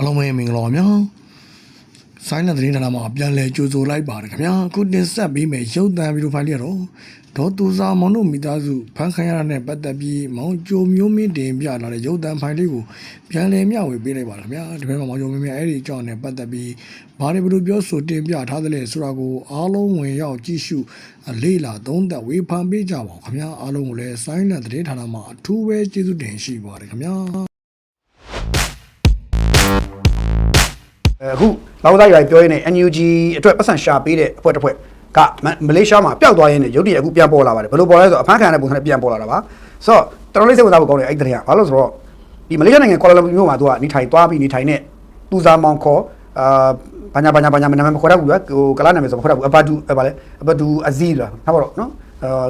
အားလုံးပဲမင်္ဂလာပါဗျာဆိုင်းတဲ့သတင်းဌာနမှာပြန်လည်ကြိုဆိုလိုက်ပါတယ်ခင်ဗျာအခုတင်ဆက်ပေးမယ်ရုပ်သံဗီဒီယိုဖိုင်လေးတော့ဒေါ်သူစာမောင်တို့မိသားစုဖန်ခံရတာနဲ့ပတ်သက်ပြီးမောင်ကြိုမျိုးမင်းတင်ပြလာတဲ့ရုပ်သံဖိုင်လေးကိုပြန်လည်မျှဝေပေးလိုက်ပါခင်ဗျာဒီဘက်မှာမောင်ကြိုမင်းမင်းအဲ့ဒီအကြောင်းနဲ့ပတ်သက်ပြီးဘာတွေဘယ်လိုပြောဆိုတင်ပြထားသလဲဆိုတာကိုအားလုံးဝင်ရောက်ကြည့်ရှုလေ့လာသုံးသပ်ဝေဖန်ပေးကြပါဦးခင်ဗျာအားလုံးကိုလည်းဆိုင်းတဲ့သတင်းဌာနမှာအထူးပဲကျေးဇူးတင်ရှိပါတယ်ခင်ဗျာ အခုလောင်သားရွာပြောရင်းနဲ့ NUG အတွက်ပတ်စံရှာပေးတဲ့အဖွဲ့တစ်ဖွဲ့ကမမလေးရှားမှာပျောက်သွားရင်းနဲ့ရုတ်တရက်အခုပြန်ပေါ်လာပါတယ်ဘယ်လိုပေါ်လဲဆိုတော့အဖမ်းခံရတဲ့ပုံစံနဲ့ပြန်ပေါ်လာတာပါဆိုတော့တော်တော်လေးစိတ်ဝင်စားဖို့ကောင်းတယ်အဲ့ဒီတည်းကဘာလို့လဲဆိုတော့ဒီမလေးရှားနိုင်ငံကွာလာလမ်ပူမြို့မှာသူကနေထိုင်သွားပြီးနေထိုင်တဲ့သူစားမောင်ခေါ်အာဘာညာဘာညာဘာညာနာမည်မခေါ်တတ်ဘူးကွာဟိုကလာနာမည်ဆိုမခေါ်တတ်ဘူးအဘဒူဘာလဲအဘဒူအဇီလားဟုတ်ပါတော့နော်အာ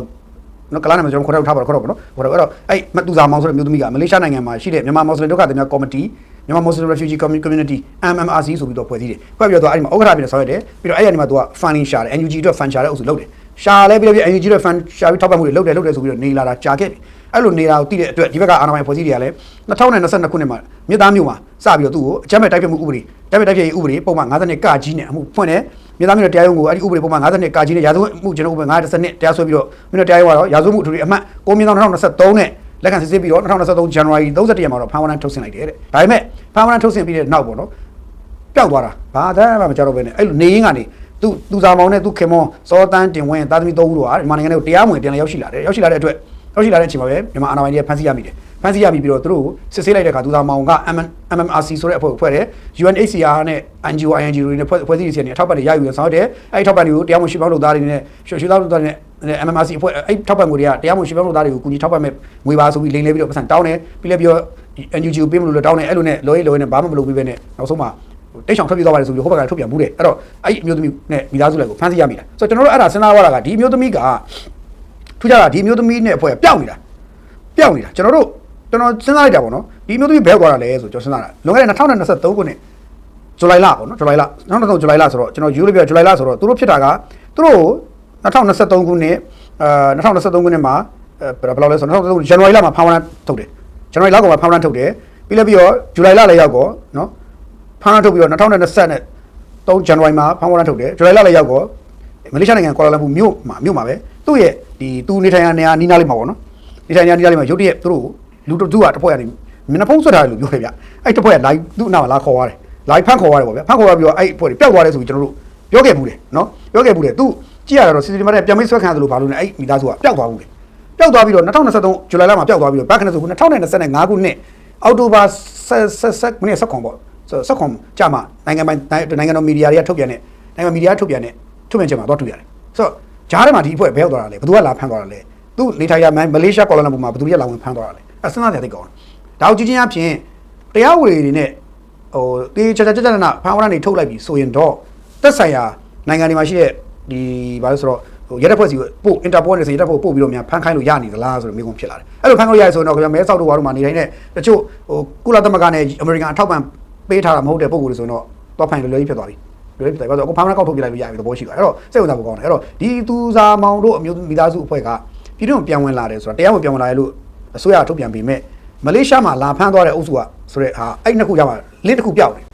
နော်ကလာနာမည်ကျွန်တော်ခေါ်တော့ထားပါတော့ခေါ်တော့ပေါ့နော်ခေါ်တော့အဲ့တော့အဲ့မတူစာမောင်ဆိုတဲ့မျိုးသမီးကမလေးရှားနိုင်ငံမှာရှိတဲ့မြန်မာမွတ်စလင်ဒုက္ခသည်များကော်မတီ မြန်မာ Muslim Refugee Community MMRC ဆိုပြီးတော့ဖွဲ့စည်းတယ်ဖွဲ့ပြီးတော့အဲ့ဒီမှာဥက္ကဋ္ဌပြည်နဲ့ဆောင်ရွက်တယ်ပြီးတော့အဲ့ဒီကနေမှာသူက funding ရှာတယ် NUG အတွက် fund ရှာတဲ့အုပ်စုလုပ်တယ်ရှာလဲပြီးတော့ NUG အတွက် fund ရှာပြီးထောက်ပံ့မှုတွေလုပ်တယ်လုပ်တယ်ဆိုပြီးတော့နေလာတာကြာခဲ့ပြီအဲ့လိုနေတာကိုသိတဲ့အတွက်ဒီဘက်ကအာဏာပိုင်ဖွဲ့စည်းတွေကလည်း2022ခုနှစ်မှာမြစ်သားမျိုးမှာစပြီးတော့သူ့ကိုအကြမ်းမဲ့တိုက်ဖျက်မှုဥပဒေတိုက်ဖျက်တိုက်ဖျက်ရေးဥပဒေပုံမှန်52ကကြီးနဲ့အမှုဖွင့်တယ်မြစ်သားမျိုးနဲ့တရားရုံးကိုအဲ့ဒီဥပဒေပုံမှန်52ကကြီးနဲ့ရာဇဝတ်မှုကျွန်တော်ဥပဒေ912တရားစွဲပြီးတော့မင်းတို့တရားရုံးကတော့ရာဇဝတ်မှုအထူးအမှတ်6မြင်း2023နဲ့ လက်ခံစစ်ဆေးပြီးတော့2023 January 31ရက်မှာတော့ဖမ်းဝရမ်းထုတ်ဆင့်လိုက်တယ်တဲ့ဒါပေမဲ့ဖမ်းဝရမ်းထုတ်ဆင့်ပြီးတဲ့နောက်ပေါ့နော်ပျောက်သွားတာဘာသာမှမကြောက်တော့ပဲနဲ့အဲ့လိုနေရင်းကနေသူသူစာမောင်နဲ့သူခင်မောစောတန်းတင်ဝင်းသားသမီးသုံးဦးတို့ဟာမြန်မာနိုင်ငံကိုတရားမဝင်ပြန်လည်ရောက်ရှိလာတယ်ရောက်ရှိလာတဲ့အတွက် ရောက်ရှိလာတဲ့အချိန်မှာပဲမြန်မာအာဏာပိုင်တွေကဖမ်းဆီးရမိတယ်ဖမ်းဆီးရမိပြီးတော့သူတို့ကိုစစ်ဆေးလိုက်တဲ့အခါသူစာမောင်က MMRC ဆိုတဲ့အဖွဲ့ကိုဖွဲ့တယ် UNHCR နဲ့ NGO ING တွေနဲ့ဖွဲ့ဖွဲ့စည်းစီနေအထောက်ပံ့တွေရယူရဆောင်တယ်အဲ့ဒီထောက်ပံ့တွေကိုတရားမဝင်ရှိပေါင်းလုပ်သားတွေနဲ့ရှိသားလုပ်သားတွေနဲ့ MMRC အဖွဲ့အဲ့ထောက်ပံ့ငွေတွေကတရားမဝင်ရှိပေါင်းလုပ်သားတွေကိုကူညီထောက်ပံ့မဲ့ငွေပါဆိုပြီးလိမ်လဲပြီးတော့ပတ်စံတောင်းတယ်ပြီးလဲပြီးတော့ NUG ကိုပေးမလို့လည်းတောင်းတယ်အဲ့လိုနဲ့လောရေးလောရေးနဲ့ဘာမှမလုပ်ပြီးပဲနဲ့နောက်ဆုံးမှာတိတ်ဆောင်ထွက်ပြေးသွားပါတယ်ဆိုပြီးဟိုဘက်ကထုတ်ပြန်မှုတယ်အဲ့တော့အဲ့ဒီအမျိုးသမီးနဲ့မိသားစုလိုက်ကိုဖမ်းဆီးရမိတာဆိုတော့ကျွန်တော်တို့အဲ့ဒါစဉ်းစားရတာကဒီအမျိုးသမီးက ထူးခြားတာဒီအမျိုးသမီးနဲ့အဖွဲ့ပျောက်နေတာပျောက်နေတာကျွန်တော်တို့ကျွန်တော်စဉ်းစားလိုက်တာပေါ့နော်ဒီအမျိုးသမီးဘယ်သွားတာလဲဆိုကျွန်တော်စဉ်းစားတာလွန်ခဲ့တဲ့2023ခုနှစ်ဇူလိုင်လပေါ့နော်ဇူလိုင်လ2023ဇူလိုင်လဆိုတော့ကျွန်တော်ယူလို့ပြဇူလိုင်လဆိုတော့သူတို့ဖြစ်တာကသူတို့2023ခုနှစ်အာ2023ခုနှစ်မှာဘယ်လောက်လဲဆိုတော့2023ဇန်နဝါရီလမှာဖောင်းဝရမ်းထုတ်တယ်ဇန်နဝါရီလကောင်မှာဖောင်းဝရမ်းထုတ်တယ်ပြီးလဲပြီးတော့ဇူလိုင်လလည်းရောက်ကောနော်ဖောင်းဝရမ်းထုတ်ပြီးတော့2020နဲ့3ဇန်နဝါရီမှာဖောင်းဝရမ်းထုတ်တယ်ဇူလိုင်လလည်းရောက်ကောမလေးရှားနိုင်ငံကွာလာလမ်ပူမြို့မှာမြို့မှာပဲသူ့ရဲ့ ဒီသူနေထိုင်ရာနေရာနီးနားလေးမှာပေါ့နော်နေထိုင်ရာနီးနားလေးမှာရုတ်တရက်သူတို့လူတို့သူကတစ်ဖွဲ့ကနေမျက်နှာဖုံးဆွတ်ထားတယ်လို့ပြောခဲ့ဗျအဲ့တစ်ဖွဲ့က live သူ့အနာမှာလာခေါ်ရတယ် live ဖန်ခေါ်ရတယ်ပေါ့ဗျဖန်ခေါ်ရပြီးတော့အဲ့ဖွဲ့တွေပျောက်သွားတယ်ဆိုပြီးကျွန်တော်တို့ပြောခဲ့ဘူးတယ်နော်ပြောခဲ့ဘူးတယ်သူကြည့်ရတော့ CCTV နဲ့ပြန်မိတ်ဆွဲခံရတယ်လို့ဘာလို့လဲအဲ့မိသားစုကပျောက်သွားဘူးတယ်ပျောက်သွားပြီးတော့2023ဇူလိုင်လမှာပျောက်သွားပြီးတော့ဘက်ကနဲ့ဆိုခု2025ခုနှစ်အောက်တိုဘာဆက်မနေ့ဆက်ခွန်ပေါ့ဆက်ခွန်ကြာမှနိုင်ငံပိုင်နိုင်ငံတော်မီဒီယာတွေကထုတ်ပြန်တဲ့နိုင်ငံမီဒီယာထုတ်ပြန်တဲ့ထုတ်ပြန်ချက်မှာတော့တွေ့ရတယ်ဆိုတော့ ဂျားထဲမှာဒီအဖွဲ့ဘယ်ရောက်သွားတာလဲဘယ်သူကလာဖမ်းသွားတာလဲသူနေထိုင်ရမလေးရှားကွာလာလမ်ပူမှာဘယ်သူကလာဝင်ဖမ်းသွားတာလဲအစမ်းသားတဲ့တိတ်ကောင်းဒါကိုကြည့်ချင်းအဖြစ်တရားဝေတွေနဲ့ဟိုတေးချာချာချာချာနာဖမ်းဝရမ်းတွေထုတ်လိုက်ပြီဆိုရင်တော့သက်ဆိုင်ရာနိုင်ငံတွေမှာရှိတဲ့ဒီဘာလို့ဆိုတော့ဟိုရဲတပ်ဖွဲ့စီကိုပို့အင်တာပိုနဲ့ဆိုရဲတပ်ဖွဲ့ပို့ပြီးတော့များဖမ်းခိုင်းလို့ရနေသလားဆိုတော့မိကုန်းဖြစ်လာတယ်အဲ့လိုဖမ်းလို့ရရဆိုတော့ခင်ဗျာမဲဆောက်တို့ဘာလို့မှနေတိုင်းနဲ့တချို့ဟိုကုလသမဂ္ဂနဲ့အမေရိကန်အထောက်ပံ့ပေးထားတာမဟုတ်တဲ့ပုံကိုယ်တွေဆိုတော့တော့ဖိုင်လွယ်လွယ်ကြီးဖြစ်သွားပြီ လွယ်လွယ်ဖြစ်သွားပြီဘာလို့အခုဖမ်းမကောက်ထုတ်ပြလိုက်လို့ရပြီသဘောရှိသွားအဲ့တော့စိတ်ဝင်စားဖို့ကောင်းတယ်အဲ့တော့ဒီသူစာမောင်တို့အမျိုးမိသားစုအဖွဲ့ကပြည်တွင်းပြန်ဝင်လာတယ်ဆိုတာတရားဝင်ပြန်ဝင်လာရလို့အစိုးရထုတ်ပြန်ပြီးမဲ့မလေးရှားမှာလာဖမ်းသွားတဲ့အုပ်စုကဆိုတဲ့ဟာအဲ့နှစ်ခုကြမှာလင်းတစ်ခုပြောက်တယ်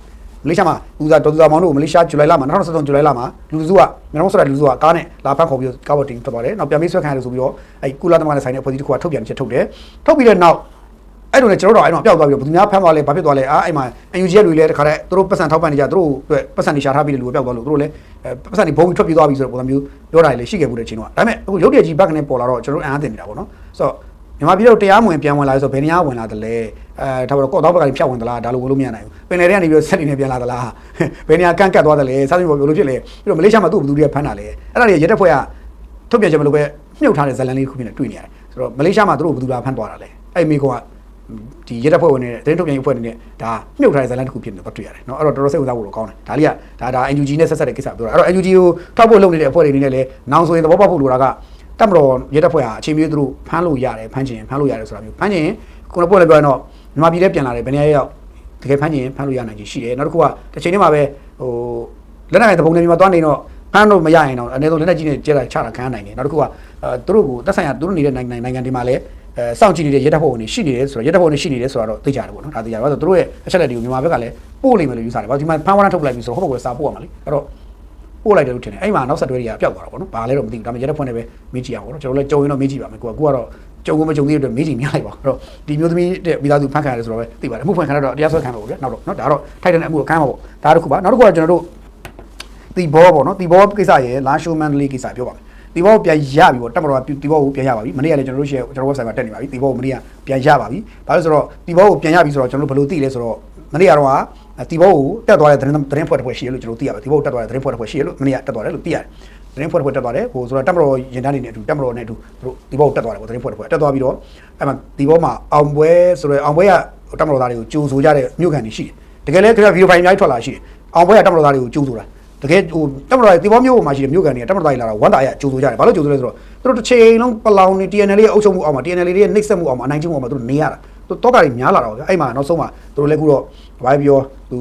မလေးရှားမှာဦးစားတော်သူစားမောင်တို့မလေးရှားဇူလိုင်လမှာ2023ဇူလိုင်လမှာလူစုကမြန်မာဆိုတဲ့လူစုကကားနဲ့လာဖမ်းခေါ်ပြီးကားပေါ်တင်ထွက်သွားတယ်နောက်ပြန်ပြီးဆွဲခံရတယ်ဆိုပြီးတော့အဲ့ကုလသမဂ္ဂနဲ့ဆိုင်တဲ့အဖွဲ့အစည်းတစ်ခုကထုတ်ပြန်ချက်ထုတ်တယ်ထုတ်ပြီးတဲ့နောက် အဲ့လိုနဲ့ကျွန်တော်တို့အဲ့တော့ပျောက်သွားပြီးတော့ဘယ်သူများဖမ်းသွားလဲဘာဖြစ်သွားလဲအာအဲ့မှာ UNG ရဲ့လူတွေလည်းတခါတည်းသူတို့ပတ်စံထောက်ပံ့နေကြသူတို့အတွက်ပတ်စံတွေရှာထားပြီးတဲ့လူတွေပျောက်သွားလို့သူတို့လည်းပတ်စံတွေဘုံထွက်ပြေးသွားပြီဆိုတဲ့ပုံစံမျိုးပြောတာလည်းရှိခဲ့မှုတဲ့အချိန်တော့ဒါပေမဲ့အခုရုပ်တရက်ကြီးဘက်ကနေပေါ်လာတော့ကျွန်တော်တို့အံ့အားသင့်နေတာပေါ့နော်ဆိုတော့မြန်မာပြည်တော့တရားမဝင်ပြန်ဝင်လာဆိုဘယ်နေရာဝင်လာတယ်လဲအဲဒါပေမဲ့ကော့တော့ဘက်ကနေဖြတ်ဝင်သလားဒါလိုဝင်လို့မရနိုင်ဘူးပင်လယ်ထဲကနေပြီးဆက်နေနေပြန်လာသလားဘယ်နေရာကန့်ကတ်သွားတယ်လဲစားစုပေါ်ဘယ်လိုဖြစ်လဲပြီးတော့မလေးရှားမှာသူ့ဘယ်သူတွေကဖမ်းတာလဲအဲ့ဒါတွေရဲတပ်ဖွဲ့ကထုတ်ပြန်ချက်မလို့ပဲမြုပ်ထားတဲ့ဇလန်လေးတစ်ခုဖြစ်နေတွေ့နေရတယ်ဆိုတော့မလေးရှားမှာသူတို့ဘယ်သူကဖမ်းသွားတာလဲအဲ့မိကောက ဒီရဲတပ်ဖွဲ့ဝင်နေတဲ့သတင်းထုတ်ပြန်ရေးအဖွဲ့နေနဲ့ဒါမြုပ်ထားတဲ့ဇလန်တစ်ခုဖြစ်နေတော့တွေ့ရတယ်เนาะအဲ့တော့တော်တော်စိတ်ဝင်စားဖို့တော့ကောင်းတယ်ဒါလေးကဒါဒါ NUG နဲ့ဆက်ဆက်တဲ့ကိစ္စပြောတာအဲ့တော့ NUG ကိုထောက်ဖို့လုပ်နေတဲ့အဖွဲ့တွေအနေနဲ့လည်းနောင်ဆိုရင်သဘောပေါက်ဖို့လိုတာကတက်မတော်ရဲတပ်ဖွဲ့ဟာအချိန်မျိုးသူတို့ဖမ်းလို့ရတယ်ဖမ်းချင်ဖမ်းလို့ရတယ်ဆိုတာမျိုးဖမ်းချင်ခုနကပြောလည်းပြောရင်တော့မြန်မာပြည်ထဲပြန်လာတယ်ဘယ်နေရာရောက်တကယ်ဖမ်းချင်ဖမ်းလို့ရနိုင်ချေရှိတယ်နောက်တစ်ခုကတစ်ချိန်တည်းမှာပဲဟိုလက်နက်ကိုင်သဘုံတွေမှာသွားနေတော့ဖမ်းလို့မရရင်တော့အနည်းဆုံးလက်နက်ကြီးနဲ့ကျဲတာချတာခံရနိုင်တယ်နောက်တစ်ခုကအဲသူတို့ကိုသက်ဆိုင်ရာသူတို့နေတဲ့နိုင်ငံနိုင်ငံတွေမှာလည်း အဲစောင့်ကြည့်နေတဲ့ရဲတပ်ဖွဲ့ဝင်တွေရှိနေတယ်ဆိုတော့ရဲတပ်ဖွဲ့ဝင်တွေရှိနေတယ်ဆိုတော့သိကြတယ်ပေါ့နော်ဒါသိကြတယ်ဘာလို့လဲဆိုတော့သူတို့ရဲ့အချက်လက်တွေကိုမြန်မာဘက်ကလည်းပို့လိမ့်မယ်လို့ယူဆတယ်ဘာလို့ဒီမှာဖမ်းဝရမ်းထုတ်လိုက်ပြီဆိုတော့ဟိုဘက်ကစာပို့ရမှာလေအဲ့တော့ပို့လိုက်တယ်လို့ထင်တယ်အဲ့မှာနောက်ဆက်တွဲတွေကပျောက်သွားတာပေါ့နော်ဘာလဲတော့မသိဘူးဒါပေမဲ့ရဲတပ်ဖွဲ့နဲ့ပဲမေးကြည့်အောင်ပေါ့နော်ကျွန်တော်လည်းကြုံရင်တော့မေးကြည့်ပါမယ်ကိုကကိုကတော့ကြုံကိုမကြုံသေးတဲ့အတွက်မေးကြည့်မရလိုက်ပါဘူးအဲ့တော့ဒီမျိုးသမီးတဲ့မိသားစုဖမ်းခံရတယ်ဆိုတော့ပဲသိပါတယ်အမှုဖွင့်ခံရတော့တရားစွဲခံမှာပေါ့ဗျာနောက်တော့နော်ဒါတော့ထိုက်တဲ့အမှုကိုခံမှာပေါ့ဒါတစ်ခုပါနောက်တစ်ခုကကျွန်တော်တို့တီဘောပေါ့နော်တီဘောကိစ္စရယ်လာရှိုမန်ဒလေးကိစ္စပြောပါမယ် တီဘောပြန်ရပြီပေါ့တက်မတော်ကတီဘောကိုပြန်ရပါပြီမနေ့ကလည်းကျွန်တော်တို့ရှယ်ကျွန်တော် website မှာတက်နေပါပြီတီဘောကိုမနေ့ကပြန်ရပါပြီဘာလို့ဆိုတော့တီဘောကိုပြန်ရပြီဆိုတော့ကျွန်တော်တို့ဘယ်လိုသိလဲဆိုတော့မနေ့ကတော့တီဘောကိုတက်သွားတဲ့သတင်းသတင်းဖွဲ့တစ်ဖွဲ့ရှိရလို့ကျွန်တော်သိရပါတီဘောကိုတက်သွားတဲ့သတင်းဖွဲ့တစ်ဖွဲ့ရှိရလို့မနေ့ကတက်သွားတယ်လို့သိရတယ်သတင်းဖွဲ့တစ်ဖွဲ့တက်သွားတယ်ဟိုဆိုတော့တက်မတော်ရင်တန်းနေနဲ့အတူတက်မတော်နဲ့အတူသူတို့တီဘောကိုတက်သွားတယ်ပေါ့သတင်းဖွဲ့တစ်ဖွဲ့တက်သွားပြီးတော့အဲ့မှာတီဘောမှာအောင်ပွဲဆိုတော့အောင်ပွဲကတက်မတော်သားတွေကိုကြိုဆိုကြတဲ့မြို့ခံတွေရှိတယ်တကယ်လည်းခင်ဗျဗီဒီယိုဖိုင်အများကြီးထွက်လာရှိတယ်အောင်ပွဲကတက်မတော်သားတွေကိုကြိုဆိုတာ တကယ်ဟိုတက်မတော်တီဘောမျိုးမှာရှိတဲ့မြို့ကန်တွေကတက်မတော်တွေလာတော့ဝမ်းတာရကြိုးဆိုကြတယ်ဘာလို့ကြိုးဆိုလဲဆိုတော့သူတို့တစ်ချိန်လုံးပလောင်နေ TNL ရဲ့အုပ်ချုပ်မှုအောက်မှာ TNL ရဲ့နှိပ်စက်မှုအောက်မှာအနိုင်ကျင့်မှုအောက်မှာသူတို့နေရတာသူတော့တာတွေများလာတော့ဗျအဲ့မှာနောက်ဆုံးမှာသူတို့လည်းခုတော့ဘာပဲပြောသူ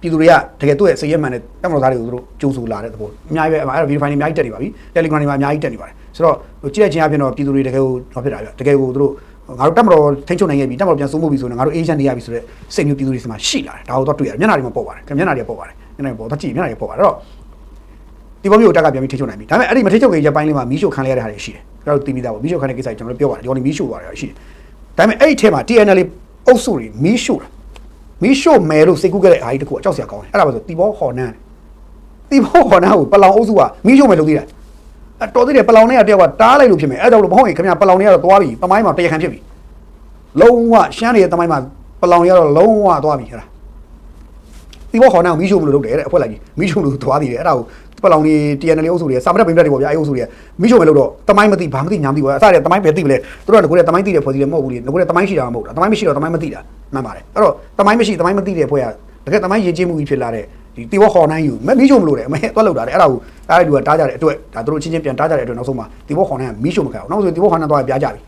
ပြည်သူတွေကတကယ်သူ့ရဲ့စိတ်ရမှန်တဲ့တက်မတော်သားတွေကိုသူတို့ကြိုးဆိုလာတဲ့သဘောအများကြီးပဲအဲ့ဒါ video file တွေအများကြီးတက်နေပါပြီ Telegram တွေမှာအများကြီးတက်နေပါတယ်ဆိုတော့ဟိုကြည့်တဲ့ချင်းအပြင်တော့ပြည်သူတွေတကယ်ကိုတော့ဖြစ်တာဗျတကယ်ကိုသူတို့ငါတို့တက်မတော်ထိန်းချုပ်နိုင်ခဲ့ပြီတက်မတော်ပြန်စိုးမိုးပြီဆိုရင်ငါတို့ agent တွေရပြီဆိုတော့စိတ်မျိုးပြည်သူတွေစီမှာရှိလာတယ်ဒါကိုတော့တွေ့ရတယ်မျက်နှာတွေမှာပေါ့ပါတယ်မျက်နှာတွေပေါ့ပါတယ် မျက်နှာတွေပေါ့တော့ကြည့်မျက်နှာတွေပေါ့ပါတယ်အဲ့တော့ဒီဘောမျိုးတက်ကပြန်ပြီးထိချုပ်နိုင်ပြီဒါပေမဲ့အဲ့ဒီမထိချုပ်ခင်ရပိုင်းလေးမှာမီးရှို့ခံရတဲ့ဟာတွေရှိတယ်ကျွန်တော်တို့သိပြီးသားပေါ့မီးရှို့ခံတဲ့ကိစ္စကျွန်တော်တို့ပြောပါတယ်ဒီကောင်မီးရှို့သွားတယ်ရှိတယ်ဒါပေမဲ့အဲ့ဒီထဲမှာ TNL အုပ်စုတွေမီးရှို့တာမီးရှို့မယ်လို့စိတ်ကူးခဲ့တဲ့အားကြီးတစ်ခုအကြောက်စရာကောင်းတယ်အဲ့ဒါပါဆိုတီဘောဟော်နန်းတီဘောဟော်နန်းကိုပလောင်အုပ်စုကမီးရှို့မယ်လို့သိတယ်အတော်သေးတယ်ပလောင်နဲ့တယောက်ကတားလိုက်လို့ဖြစ်မယ်အဲ့ဒါတော့မဟုတ်ရင်ခင်ဗျာပလောင်တွေကတော့သွားပြီပမိုင်းမှာတရားခံဖြစ်ပြီလုံးဝရှမ်းနေတဲ့တမိုင်းမှာပလောင်တွေကတော့လုံးဝသွားပြီဟဲ့လား ဒီဘောခေါ်နေအောင်မီးရှို့မလို့လုပ်တယ်တဲ့အဖွဲ့လိုက်ကြီးမီးရှို့လို့သွားသေးတယ်အဲ့ဒါကိုပလောင်နေ TNL အုပ်စုတွေစာမတက်ပိမတက်တွေပေါ့ဗျာအဲ့အုပ်စုတွေမီးရှို့မယ်လို့တော့တမိုင်းမသိဘာမသိညာမသိဘူးအဲ့ဒါတွေတမိုင်းပဲသိပလဲသူတို့ကကိုယ်ကတမိုင်းသိတဲ့ဖွဲ့စီလည်းမဟုတ်ဘူးလေကိုယ်ကတမိုင်းရှိတာမဟုတ်တာတမိုင်းမရှိတော့တမိုင်းမသိတာမှန်ပါတယ်အဲ့တော့တမိုင်းမရှိတမိုင်းမသိတဲ့ဖွဲ့ကတကယ်တမိုင်းရင်ချင်းမှုကြီးဖြစ်လာတဲ့ဒီတီဘောခေါ်နိုင်ယူမမီးရှို့မလို့တယ်အမေသွားလောက်တာတယ်အဲ့ဒါကိုအဲ့ဒီလူကတားကြတဲ့အတွက်ဒါသူတို့ချင်းချင်းပြန်တားကြတဲ့အတွက်နောက်ဆုံးမှာတီဘောခေါ်နိုင်ကမီးရှို့မခံအောင်နောက်ဆိုတီဘောခေါ်နိုင်တော့ပြားကြပြီ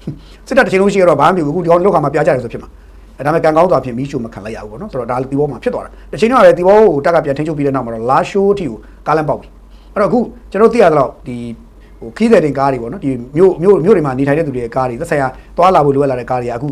စစ်တပ်တစ်ချိန်လုံးရှိရတော့ဘာမှမဖြစ်ဘူးအခုဒီကောင်လောက်ခါမှာပြားကြတယ်ဆိုဖြစ်မှာအဲ ဒါပေမဲ့ကံကောင်းစွာဖြင့်မီးရှို့မခံလိုက်ရဘူးပေါ့နော်ဆိုတော့ဒါတီဘောမှာဖြစ်သွားတာတစ်ချိန်တော့လည်းတီဘောကိုတက်ကပြန်ထိန်းချုပ်ပြီးတဲ့နောက်မှာတော့လာရှိုးအထိကိုကားလမ်းပေါက်ပြီအဲ့တော့အခုကျွန်တော်သိရသလောက်ဒီဟိုခီးတဲ့တင်ကားတွေပေါ့နော်ဒီမြို့မြို့မြို့တွေမှာနေထိုင်တဲ့သူတွေရဲ့ကားတွေသက်ဆိုင်ရာသွားလာဖို့လိုအပ်လာတဲ့ကားတွေကအခု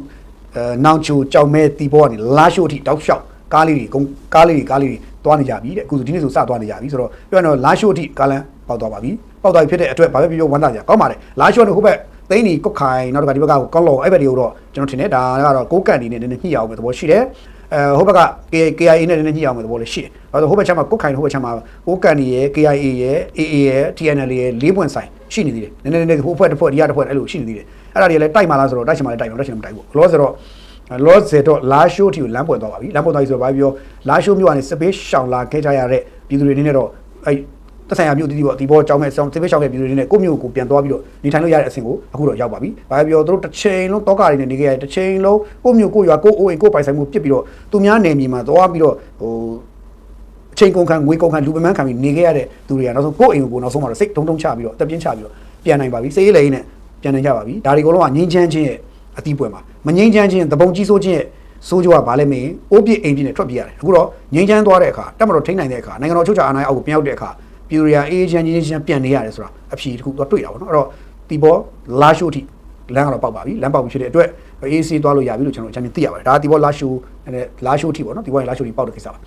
အဲနောင်ချိုကြောင်မဲတီဘောကနေလာရှိုးအထိတောက်လျှောက်ကားလေးတွေကုန်ကားလေးတွေကားလေးတွေသွားနေကြပြီတဲ့အခုဒီနေ့ဆိုစသွားနေကြပြီဆိုတော့ပြောရတော့လာရှိုးအထိကားလမ်းပေါက်သွားပါပြီပေါက်သွားပြီဖြစ်တဲ့အတွက်ဘာပဲပြောပြောဝမ်းသာကြကောင်းပါတယ်လာရှိုးကဟိုဘက် သိန်းဒီကုတ်ခိုင်နောက်တစ်ခါဒီဘက်ကကောင်းလောအဲ့ဘက်တွေကိုတော့ကျွန်တော်ထင်တယ်ဒါကတော့ကိုးကန်ဒီနဲ့နည်းနည်းညှိအောင်ပဲသဘောရှိတယ်အဲဟိုဘက်က KIA နဲ့နည်းနည်းညှိအောင်ပဲသဘောလည်းရှိတယ်ဘာလို့ဟိုဘက်ချက်မှာကုတ်ခိုင်ဟိုဘက်ချက်မှာကိုးကန်ဒီရဲ့ KIA ရဲ့ AA ရဲ့ TNL ရဲ့၄ပွင့်ဆိုင်ရှိနေသေးတယ်နည်းနည်းနည်းဟိုဘက်တစ်ဖွဲ့ဒီကတစ်ဖွဲ့အဲ့လိုရှိနေသေးတယ်အဲ့ဒါတွေလည်းတိုက်မှလားဆိုတော့တိုက်ချင်မှလည်းတိုက်မှာတိုက်ချင်မှမတိုက်ဘူးလောဆိုတော့လောဆယ်တော့လာရှိုးတီကိုလမ်းပွင့်သွားပါပြီလမ်းပွင့်သွားပြီဆိုတော့ဘာပြောလာရှိုးမြို့ကနေစပေးရှောင်လာခဲ့ကြရတဲ့ပြည်သူတွေအနေနဲ့တော့အဲ့ သက်ဆိုင်ရာမြို့တည်တည်ပေါ့ဒီဘောကြောင်းမဲ့ဆောင်းတိပိတ်ရှောက်ခဲ့ပြည်သူတွေနဲ့ကိုယ့်မြို့ကိုပြန်သွားပြီးတော့နေထိုင်လို့ရတဲ့အဆင့်ကိုအခုတော့ရောက်ပါပြီ။ဘာပဲပြောသူတို့တစ်ချိန်လုံးတောကတွေနဲ့နေခဲ့ရတစ်ချိန်လုံးကိုယ့်မြို့ကိုယ့်ရွာကိုယ့်အိုးအိမ်ကိုယ့်ပိုင်ဆိုင်မှုပြစ်ပြီးတော့သူများနယ်မြေမှာသွားပြီးတော့ဟိုအချိန်ကုန်ခံငွေကုန်ခံလူပမန်းခံပြီးနေခဲ့ရတဲ့သူတွေကနောက်ဆုံးကိုယ့်အိမ်ကိုနောက်ဆုံးမှာတော့စိတ်တုံတုံချပြီးတော့အသက်ပြင်းချပြီးတော့ပြန်နိုင်ပါပြီ။စိတ်ရည်လည်းနဲ့ပြန်နိုင်ကြပါပြီ။ဒါတွေအကုန်လုံးကငြိမ်းချမ်းခြင်းရဲ့အသီးပွဲမှာမငြိမ်းချမ်းခြင်းသဘုံကြီးဆိုးခြင်းရဲ့ဆိုးကြွားဘာလဲမင်းအိုးပြစ်အိမ်ပြစ်နဲ့ထွက်ပြေးရတယ်အခုတော့ငြိမ်းချမ်းသွားတဲ့အခါတက်မတော်ထိန်းနိုင်တဲ့အခါနိုင်ငံတော်ချုပ်ချာအာဏာအောက်ကိုပြောင်းတဲ့အခါ ပြည်သူတွေကအေးချမ်းချင်းချင်းပြန်နေရတယ်ဆိုတာအဖြေတစ်ခုတော့တွေ့တာပေါ့နော်အဲ့တော့ဒီဘောလာရှိုးထိလမ်းကတော့ပေါက်ပါပြီလမ်းပေါက်ပြီဖြစ်တဲ့အတွက်အေးစီးသွားလို့ရပြီလို့ကျွန်တော်အချမ်းမြင်သိရပါတယ်ဒါကဒီဘောလာရှိုးနဲ့လာရှိုးထိပေါ့နော်ဒီဘောရင်လာရှိုးထိပေါက်တဲ့ကိစ္စပါ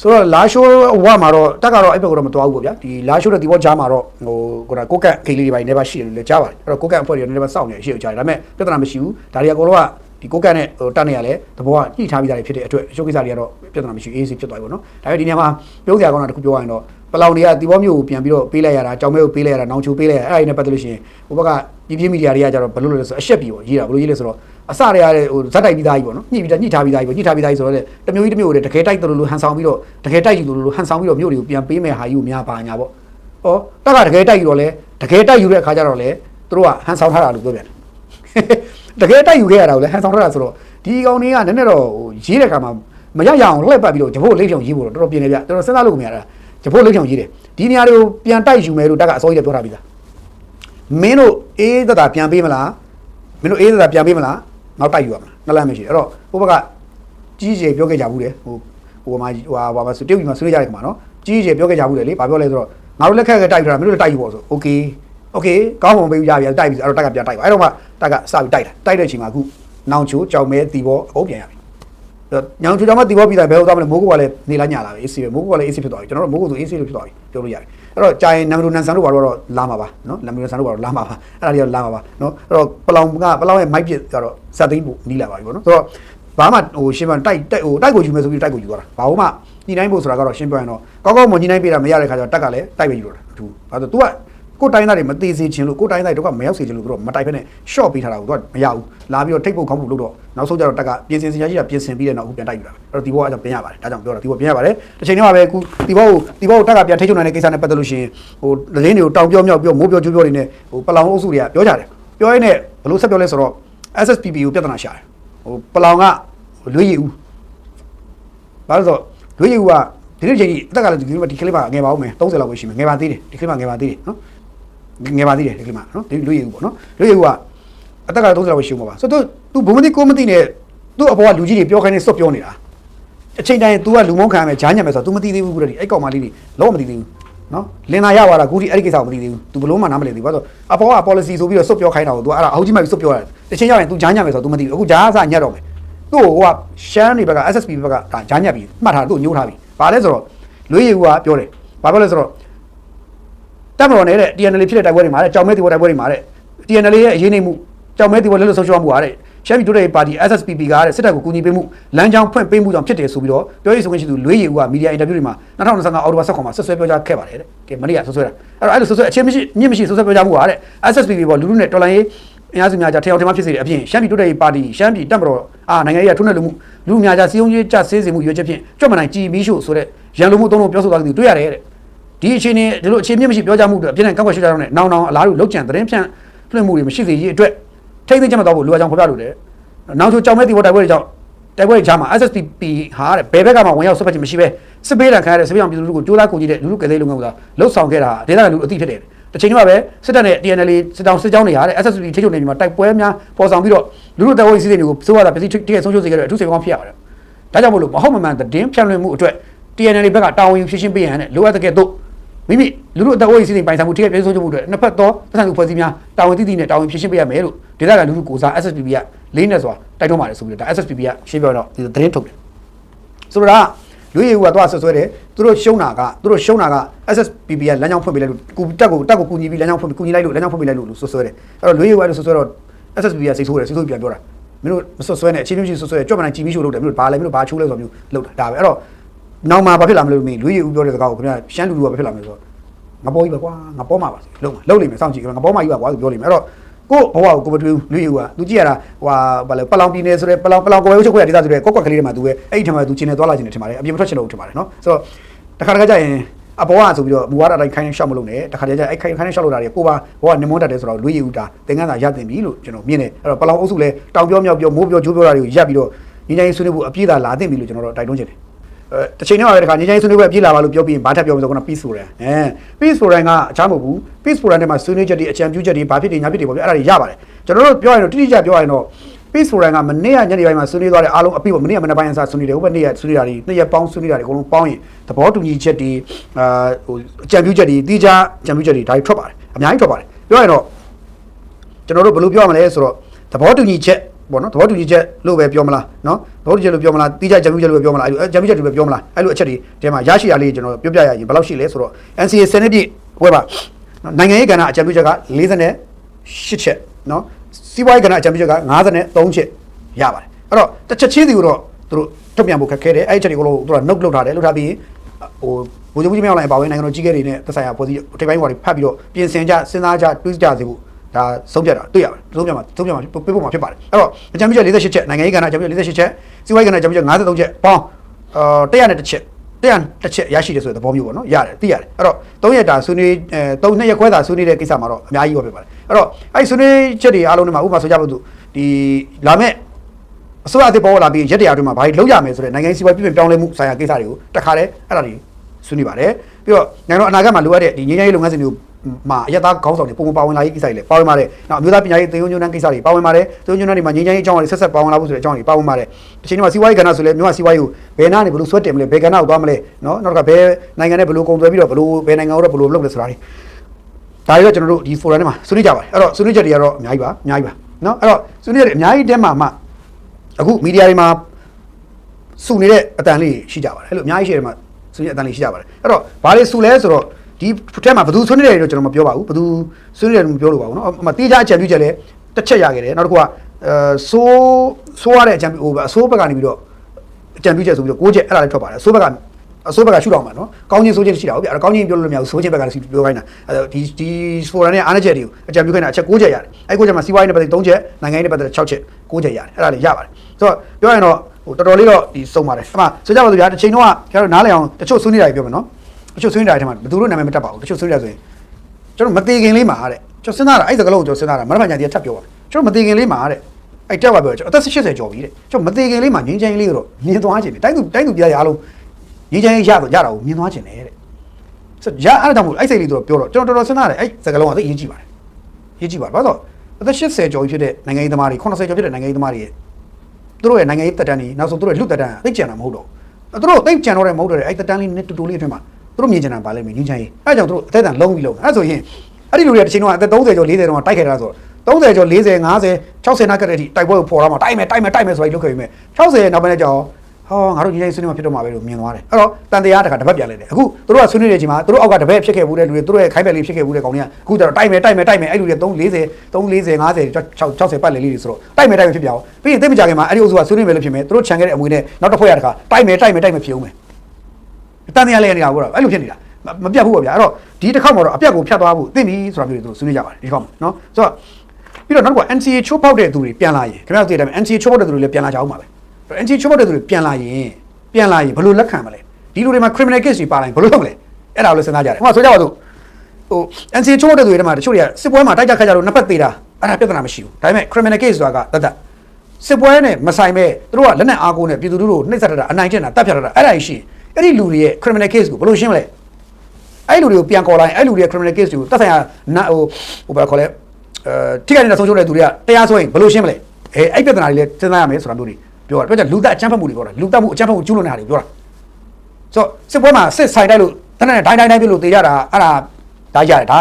ဆိုတော့လာရှိုးဝမှာတော့တက်ကတော့အဲ့ဘက်ကတော့မတော်ဘူးပေါ့ဗျာဒီလာရှိုးတဲ့ဒီဘောကြားမှာတော့ဟိုကိုကကိုကန့်ခေလေးတွေပိုင်းနေပါရှိတယ်လို့လည်းကြားပါတယ်အဲ့တော့ကိုကန့်အဖွဲ့တွေလည်းနေပါစောင့်နေရှိရကြားတယ်ဒါပေမဲ့ပြဿနာမရှိဘူးဒါတွေအကုန်လုံးကဒီကိုကန့်နဲ့ဟိုတက်နေရလဲသဘောကညှိထားပြီးသားတွေဖြစ်တဲ့အတွက်အရှုပ်ကိစ္စတွေကတော့ပြဿနာမရှိအေးစီဖြစ်သွားပြီပေါ့နော်ဒါပေမဲ့ဒီနေရာမှာပြောစရာကောင်းတာတစ်ခုပြောရရင်တော့ ပလောင်တွေကဒီဘောမျိုးကိုပြန်ပြီးတော့ပေးလိုက်ရတာကြောင်မဲကိုပေးလိုက်ရတာနောင်ချိုပေးလိုက်ရတာအဲ့ဒါတွေနဲ့ပတ်သက်လို့ရှိရင်ဟိုဘက်ကပြည်ပြင်းမီဒီယာတွေကကြတော့ဘယ်လိုလဲဆိုအရှက်ပြီပေါ့ရေးတာဘယ်လိုရေးလဲဆိုတော့အစတွေရတဲ့ဟိုဇက်တိုက်ပြီးသားကြီးပေါ့နော်ညှိပြီးသားညှိထားပြီးသားကြီးပေါ့ညှိထားပြီးသားကြီးဆိုတော့လေတမျိုးကြီးတမျိုးတွေတကယ်တိုက်တယ်လို့လို့ဟန်ဆောင်ပြီးတော့တကယ်တိုက်ယူလို့လို့ဟန်ဆောင်ပြီးတော့မျိုးတွေကိုပြန်ပေးမယ်ဟာယူများပါညာပေါ့ဟောတက်ကတကယ်တိုက်ယူတော့လေတကယ်တိုက်ယူတဲ့အခါကျတော့လေသူတို့ကဟန်ဆောင်ထားတာလို့ပြောပြန်တယ်တကယ်တိုက်ယူခဲ့ရတာကိုလေဟန်ဆောင်ထားတာဆိုတော့ဒီကောင်တွေကနည်းနည်းတော့ဟိုရေးတဲ့အခါမှာမရရအောင်လှည့်ပတ်ပြီးတော့ဂျဖို့လိမ့်ဖြောင်ရေးဖို့တော့တော်တော်ပြင်းနေပြတော်တော်စဉ်းစားလို့မရတာ ဂျဖို့လိမ့်ဖြောင်ရေးတယ်ဒီနေရာတွေကိုပြန်တိုက်ယူမယ်လို့တက်ကအစိုးရပြောထားပြီးသားမင်းတို့အေးသက်တာပြန်ပေးမလားမင်းတို့အေးသက်တာပြန်ပေးမလားနောက်တိုက်ယူရမလားနှစ်လမ်းမရှိအဲ့တော့ဟိုဘက်ကကြီးကြီးပြောခဲ့ကြဘူးတယ်ဟိုဟိုမှာဟိုဟာဘာဆိုတရုတ်ပြည်မှာဆွေးနွေးကြတယ်ခါမှာနော်ကြီးကြီးပြောခဲ့ကြဘူးတယ်လေဘာပြောလဲဆိုတော့ငါတို့လက်ခက်ကတိုက်ကြတာမင်းတို့လည်းတိုက်ယူပေါ့ဆိုโอเค โอเคကောင်းပုံပေးရပြီတိုက်ပြီအဲ့တော့တက်ကပြန်တိုက်ပါအဲ့တော့မှတက်ကစပြီးတိုက်တာတိုက်တဲ့အချိန်မှာအခုနောင်ချိုကြောင်မဲတီဘောအကုန်ပြန်ရပြီ ညောင်ချိုကြောင်မဲတီဘောပြီးတာဘယ်လိုသွားမလဲမိုးကုတ်ကလည်းနေလာညလာပဲ AC ပဲမိုးကုတ်ကလည်း AC ဖြစ်သွားပြီကျွန်တော်တို့မိုးကုတ်ဆို AC လို့ဖြစ်သွားပြီပြောလို့ရတယ်အဲ့တော့ကြာရင်နမ်ဘလူနန်ဆန်တို့ဘာလို့တော့လာမှာပါနော်နမ်ဘလူနန်ဆန်တို့ဘာလို့လာမှာပါအဲ့ဒါတွေတော့လာမှာပါနော်အဲ့တော့ပလောင်ကပလောင်ရဲ့မိုက်ပြစ်ကတော့စက်သိန်းပို့နီးလာပါပြီပေါ့နော်ဆိုတော့ဘာမှဟိုရှင်းပန်တိုက်တိုက်ဟိုတိုက်ကိုယူမယ်ဆိုပြီးတိုက်ကိုယူသွားတာဘာလို့မှညှိနှိုင်းဖို့ဆိုတာကတော့ရှင်းပြရင်တော့ကောင်းကောင်းမညှိနှိုင်းပေးတာမရတဲ့ခါကျတော့တက်ကလည်းတိုက်ပဲယူတော့တာသူဘာလို့ तू က ကိုတိုင်းသားတွေမသေးစေချင်လို့ကိုတိုင်းသားတွေတော့မရောက်စေချင်လို့သူတို့မတိုက်ဖက်နဲ့ short ပေးထားတာကိုသူကမရဘူးလာပြီးတော့ထိတ်ဖို့ခေါင်းဖို့လို့တော့နောက်ဆုံးကျတော့တက်ကပြင်ဆင်စရာကြီးတာပြင်ဆင်ပြီးတဲ့နောက်အခုပြန်တိုက်ယူတာအဲ့တော့ဒီဘောကကြောင့်ပြင်ရပါတယ်ဒါကြောင့်ပြောတာဒီဘောပြင်ရပါတယ်တစ်ချိန်တည်းမှာပဲအခုဒီဘောကိုဒီဘောကိုတက်ကပြန်ထိတ်ချုံနိုင်တဲ့ကိစ္စနဲ့ပတ်သက်လို့ရှိရင်ဟိုသတင်းတွေကိုတောင်ပြောမြောက်ပြောမိုးပြောကျိုးပြောတွေနဲ့ဟိုပလောင်အုပ်စုတွေကပြောကြတယ်ပြောရင်းနဲ့ဘလို့ဆက်ပြောလဲဆိုတော့ SSPP ကိုပြဿနာရှာတယ်ဟိုပလောင်ကလွေးရည်ဦးဘာလို့ဆိုလွေးရည်ဦးကဒီနေ့ချိန်ကြီးအသက်ကလည်းဒီကလေးမဒီကလေးမငယ်ပါဦးမယ်30လောက်ပဲရှိမယ်ငယ်ပါသေးတယ်ဒီကလေးမငယ်ပါသေးတယ်နော် ငယ်ပါသေးတယ်ဒီကလေးမှာနော်ဒီလူရည်ဦးပေါ့နော်လူရည်ဦးကအသက်က30လောက်ပဲရှိမှာပါဆိုတော့ तू ဘုံမသိကိုမသိနဲ့သူ့အပေါ်ကလူကြီးတွေပြောခိုင်းနေစွတ်ပြောနေတာအချိန်တိုင်း तू ကလူမုန်းခံရမယ်ဂျားညံမယ်ဆိုတော့ तू မသိသေးဘူးခုတည်းအဲ့ကောင်မလေးတွေလုံးဝမသိသေးဘူးနော်လင်နာရပါတာခုထိအဲ့ဒီကိစ္စကိုမသိသေးဘူး तू ဘလို့မှနားမလည်သေးဘူးဘာလို့အပေါ်က policy ဆိုပြီးတော့စွတ်ပြောခိုင်းတာကို तू အဲ့ဒါအဟုတ်ကြီးမှပြီးစွတ်ပြောရတယ်တစ်ချိန်ရောက်ရင် तू ဂျားညံမယ်ဆိုတော့ तू မသိဘူးအခုဂျားအစညက်တော့မယ်သူ့ကိုဟိုကရှမ်းတွေဘက်က SSP ဘက်ကဒါဂျားညက်ပြီးမှတ်ထားသူ့ညှိုးထားပြီဘာလဲဆိုတော့လူရည်ဦးကပြောတယ်ဘာပြောလဲဆိုတော့ တပ်မတော်နဲ့တဲ့ TNL ဖြစ်တဲ့တိုက်ပွဲတွေမှာတဲ့ကြောင်မဲတီဘောတိုက်ပွဲတွေမှာတဲ့ TNL ရဲ့အရေးနေမှုကြောင်မဲတီဘောလက်လွတ်ဆုံးရှုံးမှုဟာတဲ့ရှမ်းပြည်တိုးတက်ပါတီ SSPP ကတဲ့စစ်တပ်ကိုကူညီပေးမှုလမ်းကြောင်းဖွင့်ပေးမှုကြောင့်ဖြစ်တယ်ဆိုပြီးတော့ပြောရေးဆိုခွင့်ရှိသူလွေးရည်ဦးကမီဒီယာအင်တာဗျူးတွေမှာ2025အောက်တိုဘာ16မှာဆွဆွဲပြောကြားခဲ့ပါတယ်တဲ့ကဲမနေ့ကဆွဆွဲတာအဲ့တော့အဲ့လိုဆွဆွဲအချင်းမရှိညစ်မရှိဆွဆွဲပြောကြားမှုဟာတဲ့ SSPP ပေါ်လူလူနဲ့တော်လိုင်းရေးအများစုများကြထျောက်ထမဖြစ်စေတဲ့အပြင်ရှမ်းပြည်တိုးတက်ရေးပါတီရှမ်းပြည်တပ်မတော်အာနိုင်ငံရေးထုံးတဲ့လူမှုလူများကြစီယုံရေးကြဆေးစီမှုရွေးချက်ဖြင့်ကြွမနိုင်ကြည်မီးရှို့ဆိုတဲ့ရန်လိုမှုသုံးလုံးပြောဆိုသွားတဲ့သူတွေ့ရတယ်တဲ့ ဒီအခြေအနေဒီလိုအခြေမြင့်မရှိပြောကြမှုတွေအပြည့်နဲ့ကောက်ွက်ရှိကြတော့နဲ့နောင်နောင်အလားတူလောက်ကျန်သတင်းဖြန့်လွှင့်မှုတွေမရှိစေရေးအတွက်ထိမ့်သိမ်းချက်မတော့ဘူးလူအကြောင်းဖော်ပြလို့တယ်နောက်ဆိုကြောင်မဲတီဘောတိုက်ပွဲတွေကြောင့်တိုက်ပွဲတွေကြားမှာ SSPP ဟာတဲ့ဘယ်ဘက်ကမှဝင်ရောက်ဆွတ်ဖက်ခြင်းမရှိပဲစစ်ပေးတံခံရတဲ့စစ်ပေးအောင်ပြည်သူလူထုကိုကြိုးစားကူညီတဲ့လူလူကယ်ဆယ်လုပ်ငန်းကလှုပ်ဆောင်ခဲ့တာဒေသခံလူအသိဖြစ်တယ်တစ်ချိန်မှာပဲစစ်တပ်နဲ့ TNL စစ်တောင်စစ်ကြောင်းတွေဟာတဲ့ SSPP ထိချုပ်နေပြီမှာတိုက်ပွဲများပေါ်ဆောင်ပြီးတော့လူလူတပ်ဝေးစီးစိမ်တွေကိုစိုးရတာပစ္စည်းတိကျဆုံးရှုံးစေခဲ့တဲ့အထူးစေကောင်းဖြစ်ရပါတယ်ဒါကြောင့်မို့လို့မဟုတ်မမှန်သတင်းဖြန့်လွှင့်မှုအတွက် TNL ဘက်ကတာဝန်ယူဖြည့်ရှင်းပေးရန်နဲ့လိုအပ်တဲ့ကဲ့သို့ မိမိလူတို့အသက်အိုးရေးစီးစိမ်ပိုင်ဆိုင်မှုထိခိုက်ပြည့်စုံမှုတွေနှစ်ဖက်သောပတ်စံလူဖွဲ့စည်းများတာဝန်တည်တည်နဲ့တာဝန်ဖြည့်ရှင်းပေးရမယ်လို့ဒေသခံလူထုကိုစား SSPP ကလေးနဲ့စွာတိုက်တွန်းပါတယ်ဆိုပြီးတော့ဒါ SSPP ကရှင်းပြတော့ဒီသတင်းထုတ်တယ်ဆိုတော့ဒါလူရည်ကသွားဆွဆွဲတယ်သူတို့ရှုံးတာကသူတို့ရှုံးတာက SSPP ကလမ်းကြောင်းဖွင့်ပေးလိုက်လို့ကူတက်ကိုတက်ကိုကူညီပြီးလမ်းကြောင်းဖွင့်ပြီးကူညီလိုက်လို့လမ်းကြောင်းဖွင့်ပေးလိုက်လို့ဆွဆွဲတယ်အဲ့တော့လူရည်ကလည်းဆွဆွဲတော့ SSPP ကစိတ်ဆိုးတယ်စိတ်ဆိုးပြန်ပြောတာမင်းတို့မဆွဆွဲနဲ့အချင်းချင်းဆွဆွဲကြွမနိုင်ကြည်ပြီးရှို့လို့တယ်မင်းတို့ဘာလဲမင်းတို့ဘာချိုးလဲဆိုတော့မျိုးလောက်တာဒါပဲအဲ့တော့ နောက်မှာဘာဖြစ်လာမလဲလို့မင်းလူရည်ဦးပြောတဲ့စကားကိုခင်ဗျာရှမ်းလူလူကဘာဖြစ်လာမလဲဆိုတော့ငါပေါ်ကြီးပဲကွာငါပေါ်မှာပါလုံးလုံးလိမ့်မယ်စောင့်ကြည့်ငါပေါ်မှာကြီးပါကွာဆိုပြောလိမ့်မယ်အဲ့တော့ကို့ဘဝကိုကိုမတွေ့ဘူးလူယူကသူကြည့်ရတာဟိုဟာဘာလဲပလောင်ပြည်နယ်ဆိုတဲ့ပလောင်ပလောင်ကိုယ်ရုပ်ချုပ်ခွင့်ရဒေသဆိုတဲ့ကော့ကွက်ကလေးတွေမှာသူပဲအဲ့ဒီထမှာသူချင်းနေသွားလာချင်းနေထင်ပါတယ်အပြင်မထွက်ချင်တော့ဘူးထင်ပါတယ်နော်ဆိုတော့တခါတခါကျရင်အပေါ်ကဆိုပြီးတော့မူဝါဒတိုင်းခိုင်းရှောက်မလို့နဲ့တခါတည်းကျအဲ့ခိုင်းခိုင်းရှောက်လို့တာတွေကိုပါဘောကနမွန်တက်တယ်ဆိုတော့လူယူတာသင်္ကန်းစာရတင်ပြီလို့ကျွန်တော်မြင်တယ်အဲ့တော့ပလောင်အုပ်စုလဲတောင်ပြောမြောက်ပြောမိုးပြောဂျိုးပြောတာတွေကိုရပ်ပြီးတော့ညီညီဆွေးနွေးဖို့အပြည့်သာလာတင်ပြီလို့ကျွန်တော်တို့တိုက်တွန်းချင်တယ်အဲ တစ်ချိန်တည်းမှာပဲတခါငင်းချိုင်းဆွေးနွေးပွဲပြေးလာပါလို့ပြောပြီးရင်ဘာထပ်ပြောမလို့ခုန peace forum အဲ peace forum ကအချားမဟုတ်ဘူး peace forum ထဲမှာဆွေးနွေးချက်တွေအကြံပြုချက်တွေဘာဖြစ်တွေညာဖြစ်တွေပေါ့ဗျအဲ့ဒါတွေရပါတယ်ကျွန်တော်တို့ပြောရင်တော့တိတိကျပြောရင်တော့ peace forum ကမနေ့ကညနေပိုင်းမှာဆွေးနွေးသွားတဲ့အားလုံးအပြည့်ပေါ့မနေ့ကမနေ့ပိုင်းအစားဆွေးနွေးတယ်ဟိုဘက်နေ့ကဆွေးနွေးတာတွေနှစ်ရက်ပေါင်းဆွေးနွေးတာတွေအကုန်လုံးပေါင်းရင်သဘောတူညီချက်တွေအာဟိုအကြံပြုချက်တွေတိကျအကြံပြုချက်တွေဒါတွေထွက်ပါတယ်အများကြီးထွက်ပါတယ်ပြောရင်တော့ကျွန်တော်တို့ဘယ်လိုပြောရမလဲဆိုတော့သဘောတူညီချက် ပေါ့နော်သဘောတူညီချက်လို့ပဲပြောမလားနော်သဘောတူညီချက်လို့ပြောမလားတိကျကြံပြုချက်လို့ပဲပြောမလားအဲ့လိုကြံပြုချက်တွေပဲပြောမလားအဲ့လိုအချက်တွေဒီမှာရရှိရလေးကျွန်တော်ပြောပြရရင်ဘယ်လောက်ရှိလဲဆိုတော့ NCA စနစ်ပြည့်ဝဲပါနော်နိုင်ငံရေးကဏ္ဍအကြံပြုချက်က48ချက်နော်စီးပွားရေးကဏ္ဍအကြံပြုချက်က53ချက်ရပါတယ်အဲ့တော့တစ်ချက်ချင်းစီကိုတော့သူတို့ထုတ်ပြန်ဖို့ခက်ခဲတယ်အဲ့ဒီချက်တွေကိုလို့သူတို့က note လုပ်ထားတယ်လုပ်ထားပြီးဟိုဘိုးချုပ်ကြီးမြောက်လိုက်ပါဝင်နိုင်ငံတော်ကြီးကဲတွေနဲ့သက်ဆိုင်ရာဖွဲ့စည်းထိပ်ပိုင်းဟောတွေဖတ်ပြီးတော့ပြင်ဆင်ကြစဉ်းစားကြတွေးကြစေဖို့ ဒါဆုံးဖြတ်တာတွေ့ရပါတယ်ဆုံးဖြတ်မှာဆုံးဖြတ်မှာပြဖို့မှာဖြစ်ပါတယ်အဲ့တော့အကြံပြုချက်48ချက်နိုင်ငံရေးကဏ္ဍအကြံပြုချက်48ချက်စီးပွားရေးကဏ္ဍအကြံပြုချက်53ချက်ပေါင်းအာ100နဲ့တစ်ချက်တရားတစ်ချက်ရရှိတယ်ဆိုတဲ့သဘောမျိုးပေါ့နော်ရတယ်သိရတယ်အဲ့တော့၃ရက်တာဆွေးနွေးအဲ၃နှစ်ရက်ခွဲတာဆွေးနွေးတဲ့ကိစ္စမှာတော့အများကြီးပဲဖြစ်ပါတယ်အဲ့တော့အဲ့ဒီဆွေးနွေးချက်တွေအားလုံးတွေမှာဥပမာဆိုကြပါစို့ဒီလာမဲ့အစိုးရအသစ်ပေါ်လာပြီးရက်တရာအတွင်းမှာဘာတွေလုပ်ရမယ်ဆိုတဲ့နိုင်ငံရေးစီးပွားရေးပြည်ပြောင်းလဲမှုဆိုင်ရာကိစ္စတွေကိုတခါတည်းအဲ့ဒါတွေဆွေးနွေးပါတယ်ပြီးတော့နိုင်ငံတော်အနာဂတ်မှာလိုအပ်တဲ့ဒီငြိမ်းချမ်းရေးလုပ်ငန်းစဉ်တွေကို မှာအရသာခေါင်းဆောင်တွေပုံပုံပါဝင်လာရေးကိစ္စတွေလည်းပါဝင်ပါတယ်။နောက်အမျိုးသားပညာရေးသင်ယုံညွန်းတန်းကိစ္စတွေပါဝင်ပါတယ်။သင်ယုံညွန်းတန်းတွေမှာငြိမ်းချမ်းရေးအကြောင်းတွေဆက်ဆက်ပါဝင်လာဖို့ဆိုတဲ့အကြောင်းတွေပါဝင်ပါတယ်။တစ်ချိန်တည်းမှာစီးပွားရေးကဏ္ဍဆိုလည်းမြို့ကစီးပွားရေးကိုဘယ်နာနေဘယ်လိုဆွဲတင်မလဲဘယ်ကဏ္ဍကိုသွားမလဲနော်နောက်တစ်ခါဘယ်နိုင်ငံနဲ့ဘယ်လိုကုန်သွယ်ပြီးတော့ဘယ်လိုဘယ်နိုင်ငံကိုတော့ဘယ်လိုလုပ်လဲဆိုတာတွေဒါတွေတော့ကျွန်တော်တို့ဒီ forum ထဲမှာဆွေးနွေးကြပါတယ်။အဲ့တော့ဆွေးနွေးချက်တွေကတော့အများကြီးပါအများကြီးပါနော်အဲ့တော့ဆွေးနွေးချက်တွေအများကြီးတဲမှာမှအခုမီဒီယာတွေမှာစုနေတဲ့အတန်လေးရှိကြပါတယ်။အဲ့လိုအများကြီးရှိတယ်မှာဆွေးနွေးအတန်လေးရှိကြပါတယ်။အဲ့တော့ဘာတွေစုလဲဆိုတော့ ဒီထဲမှာဘယ်သူဆွေးနွေးတယ်လို့ကျွန်တော်မပြောပါဘူးဘယ်သူဆွေးနွေးတယ်လို့မပြောလို့ပါဘူးเนาะအမတေးကြအကြံပြုချက်လဲတစ်ချက်ရခဲ့တယ်နောက်တစ်ခုကအဲဆိုးဆိုးရတဲ့အကြံပြုဟိုအဆိုးဘက်ကနေပြီးတော့အကြံပြုချက်ဆိုပြီးတော့6ချက်အဲ့ဒါလည်းထွက်ပါတယ်အဆိုးဘက်ကအဆိုးဘက်ကရှုတော့မှာနော်ကောင်းချင်းဆိုးချင်းရှိတာဟုတ်ပြီအဲ့တော့ကောင်းချင်းပြောလို့မရဘူးဆိုးချင်းဘက်ကလည်းပြောခိုင်းတာအဲ့တော့ဒီဒီဖိုရန်ရဲ့အားနည်းချက်တွေကိုအကြံပြုခိုင်းတာအချက်6ချက်ရတယ်အဲ့6ချက်မှာစီးပွားရေးနဲ့ပတ်သက်3ချက်နိုင်ငံရေးနဲ့ပတ်သက်6ချက်6ချက်ရတယ်အဲ့ဒါလေးရပါတယ်ဆိုတော့ပြောရရင်တော့ဟိုတော်တော်လေးတော့ဒီစုံပါတယ်အမှဆိုကြပါစို့ဗျာတစ်ချိန်တော့ကျွန်တော်နားလည်အောင်တချို့ဆွေးနွေးတာတွေပြောမယ်နော် တချို့ဆွေးနွေးတာတွေထဲမှာဘယ်သူတို့နာမည်မတက်ပါဘူးတချို့ဆွေးနွေးတာဆိုရင်ကျွန်တော်မသေးခင်လေးမှာတဲ့ကျွန်တော်စဉ်းစားတာအဲ့စကလုံးကိုကျွန်တော်စဉ်းစားတာမနက်ဖြန်ညတည်းထပ်ပြောပါကျွန်တော်မသေးခင်လေးမှာတဲ့အဲ့တက်သွားပြောကျွန်တော်အသက်80ကျော်ပြီတဲ့ကျွန်တော်မသေးခင်လေးမှာငင်းချင်းလေးကိုတော့မြင်သွားခြင်းတယ်တိုင်းသူတိုင်းသူပြရအားလုံးငင်းချမ်းရတော့ရတာကိုမြင်သွားခြင်းတယ်တဲ့ဆိုရအဲ့ဒါကြောင့်မို့အဲ့စိတ်လေးတော့ပြောတော့ကျွန်တော်တော်တော်စဉ်းစားတယ်အဲ့စကလုံးကသိရေးကြည့်ပါတယ်ရေးကြည့်ပါတယ်ဘာလို့အသက်80ကျော်ဖြစ်တဲ့နိုင်ငံရေးသမားတွေ80ကျော်ဖြစ်တဲ့နိုင်ငံရေးသမားတွေရဲ့သူတို့ရဲ့နိုင်ငံရေးတက်တန်းတွေနောက်ဆုံးသူတို့ရဲ့လူတက်တန်းသိကြံတာမဟုတ်တော့သူတို့သိကြံတော့တယ်မဟုတ်တော့အဲ့တက်တန်းလေးနဲ့တူတူလေးအတွင်းမှာ သူတို့မြင်ကြတာဗာလဲမြင်ငင်းချမ်းရေးအဲ့ကြောင့်သူတို့အသက်တန်လုံးပြီးလုံးအဲ့ဆိုရင်အဲ့ဒီလူတွေကတစ်ချိန်တော့အသက်30ကျော်40ကျော်တော့တိုက်ခဲ့တာဆိုတော့30ကျော်40 50 60နာကတဲ့အထိတိုက်ပွဲကိုပေါ်လာမှာတိုက်မယ်တိုက်မယ်တိုက်မယ်ဆိုပြီးလုပ်ခဲ့ပြီမဲ့60နောက်ပိုင်းကျတော့ဟောငါတို့ညီလေးဆွေးနွေးမှာဖြစ်တော့မှာပဲလို့မြင်သွားတယ်အဲ့တော့တန်တရားတခါတစ်ပတ်ပြန်လိုက်တယ်အခုသူတို့ကဆွေးနွေးနေချိန်မှာသူတို့အောက်ကတစ်ပတ်ဖြစ်ခဲ့ဘူးတဲ့လူတွေသူတို့ရဲ့ခိုင်းပယ်လေးဖြစ်ခဲ့ဘူးတဲ့ကောင်တွေကအခုကျတော့တိုက်မယ်တိုက်မယ်တိုက်မယ်အဲ့လူတွေ340 340 50 60ပတ်လေလေးတွေဆိုတော့တိုက်မယ်တိုက်မယ်ဖြစ်ပြအောင်ပြီးရင်သိမကြခင်မှာအဲ့ဒီအုပ်စုကဆွေးနွေးမယ်လို့ဖြစ်မယ်သူတို့ခြံခဲ့တဲ့အမွေနဲ့နောက်တစ်ဖွဲ့ရတခါတိုက်မယ်တိုက်မယ်တိုက်မယ်ဖြစ်အောင်မယ် တန်တရားလေးနေတာကိုတော့အဲ့လိုဖြစ်နေတာမပြတ်ဘူးပေါ့ဗျာအဲ့တော့ဒီတစ်ခေါက်မှာတော့အပြတ်ကိုဖြတ်သွားဖို့သိပြီဆိုတာမျိုးတွေသူတို့ဆွေးနွေးကြပါတယ်ဒီတစ်ခေါက်မှာနော်ဆိုတော့ပြီးတော့နောက်တစ်ခုက NCA ချိုးဖောက်တဲ့သူတွေပြန်လာရင်ခင်ဗျားတို့သိတဲ့အတိုင်း NCA ချိုးဖောက်တဲ့သူတွေလည်းပြန်လာကြအောင်ပါပဲ NCA ချိုးဖောက်တဲ့သူတွေပြန်လာရင်ပြန်လာရင်ဘယ်လိုလက်ခံမလဲဒီလူတွေမှာ criminal case တွေပါလာရင်ဘယ်လိုလုပ်မလဲအဲ့ဒါကိုလည်းစဉ်းစားကြတယ်ဟိုမှာဆိုကြပါစို့ဟို NCA ချိုးဖောက်တဲ့သူတွေထဲမှာတချို့တွေကစစ်ပွဲမှာတိုက်ကြခတ်ကြလို့နှစ်ဖက်သေးတာအဲ့ဒါပြဿနာမရှိဘူးဒါပေမဲ့ criminal case ဆိုတာကတတ်တတ်စစ်ပွဲနဲ့မဆိုင်မဲ့သူတို့ကလက်နက်အားကိုးနဲ့ပြည်သူလူထုကိုနှိပ်စက်တာအနိုင်ကျင့်တာတပ်ဖြတ်တာအဲ့ဒါရှိ အဲ့ဒီလူတွေရဲ့ criminal case ကိုဘယ်လိုရှင်းမလဲအဲ့လူတွေကိုပြန်ခေါ်လာရင်အဲ့လူတွေရဲ့ criminal case တွေကိုတက်ဆိုင်ရာနာဟိုဟိုဘာခေါ်လဲအဲထိခိုက်နေတဲ့ဆုံးရှုံးတဲ့သူတွေကတရားစွဲရင်ဘယ်လိုရှင်းမလဲအဲအဲ့ပြဿနာတွေလည်းစဉ်းစားရမယ်ဆိုတာမျိုးတွေပြောတာပြောကြလူသားအချမ်းဖတ်မှုတွေပြောတာလူသားမှုအချမ်းဖတ်မှုကျူးလွန်နေတာတွေပြောတာဆိုစစ်ပွဲမှာစစ်ဆိုင်တိုက်လို့တနက်နဲ့ဒိုင်းဒိုင်းဒိုင်းပြလို့တေးကြတာအဲ့ဒါဒါရတယ်ဒါ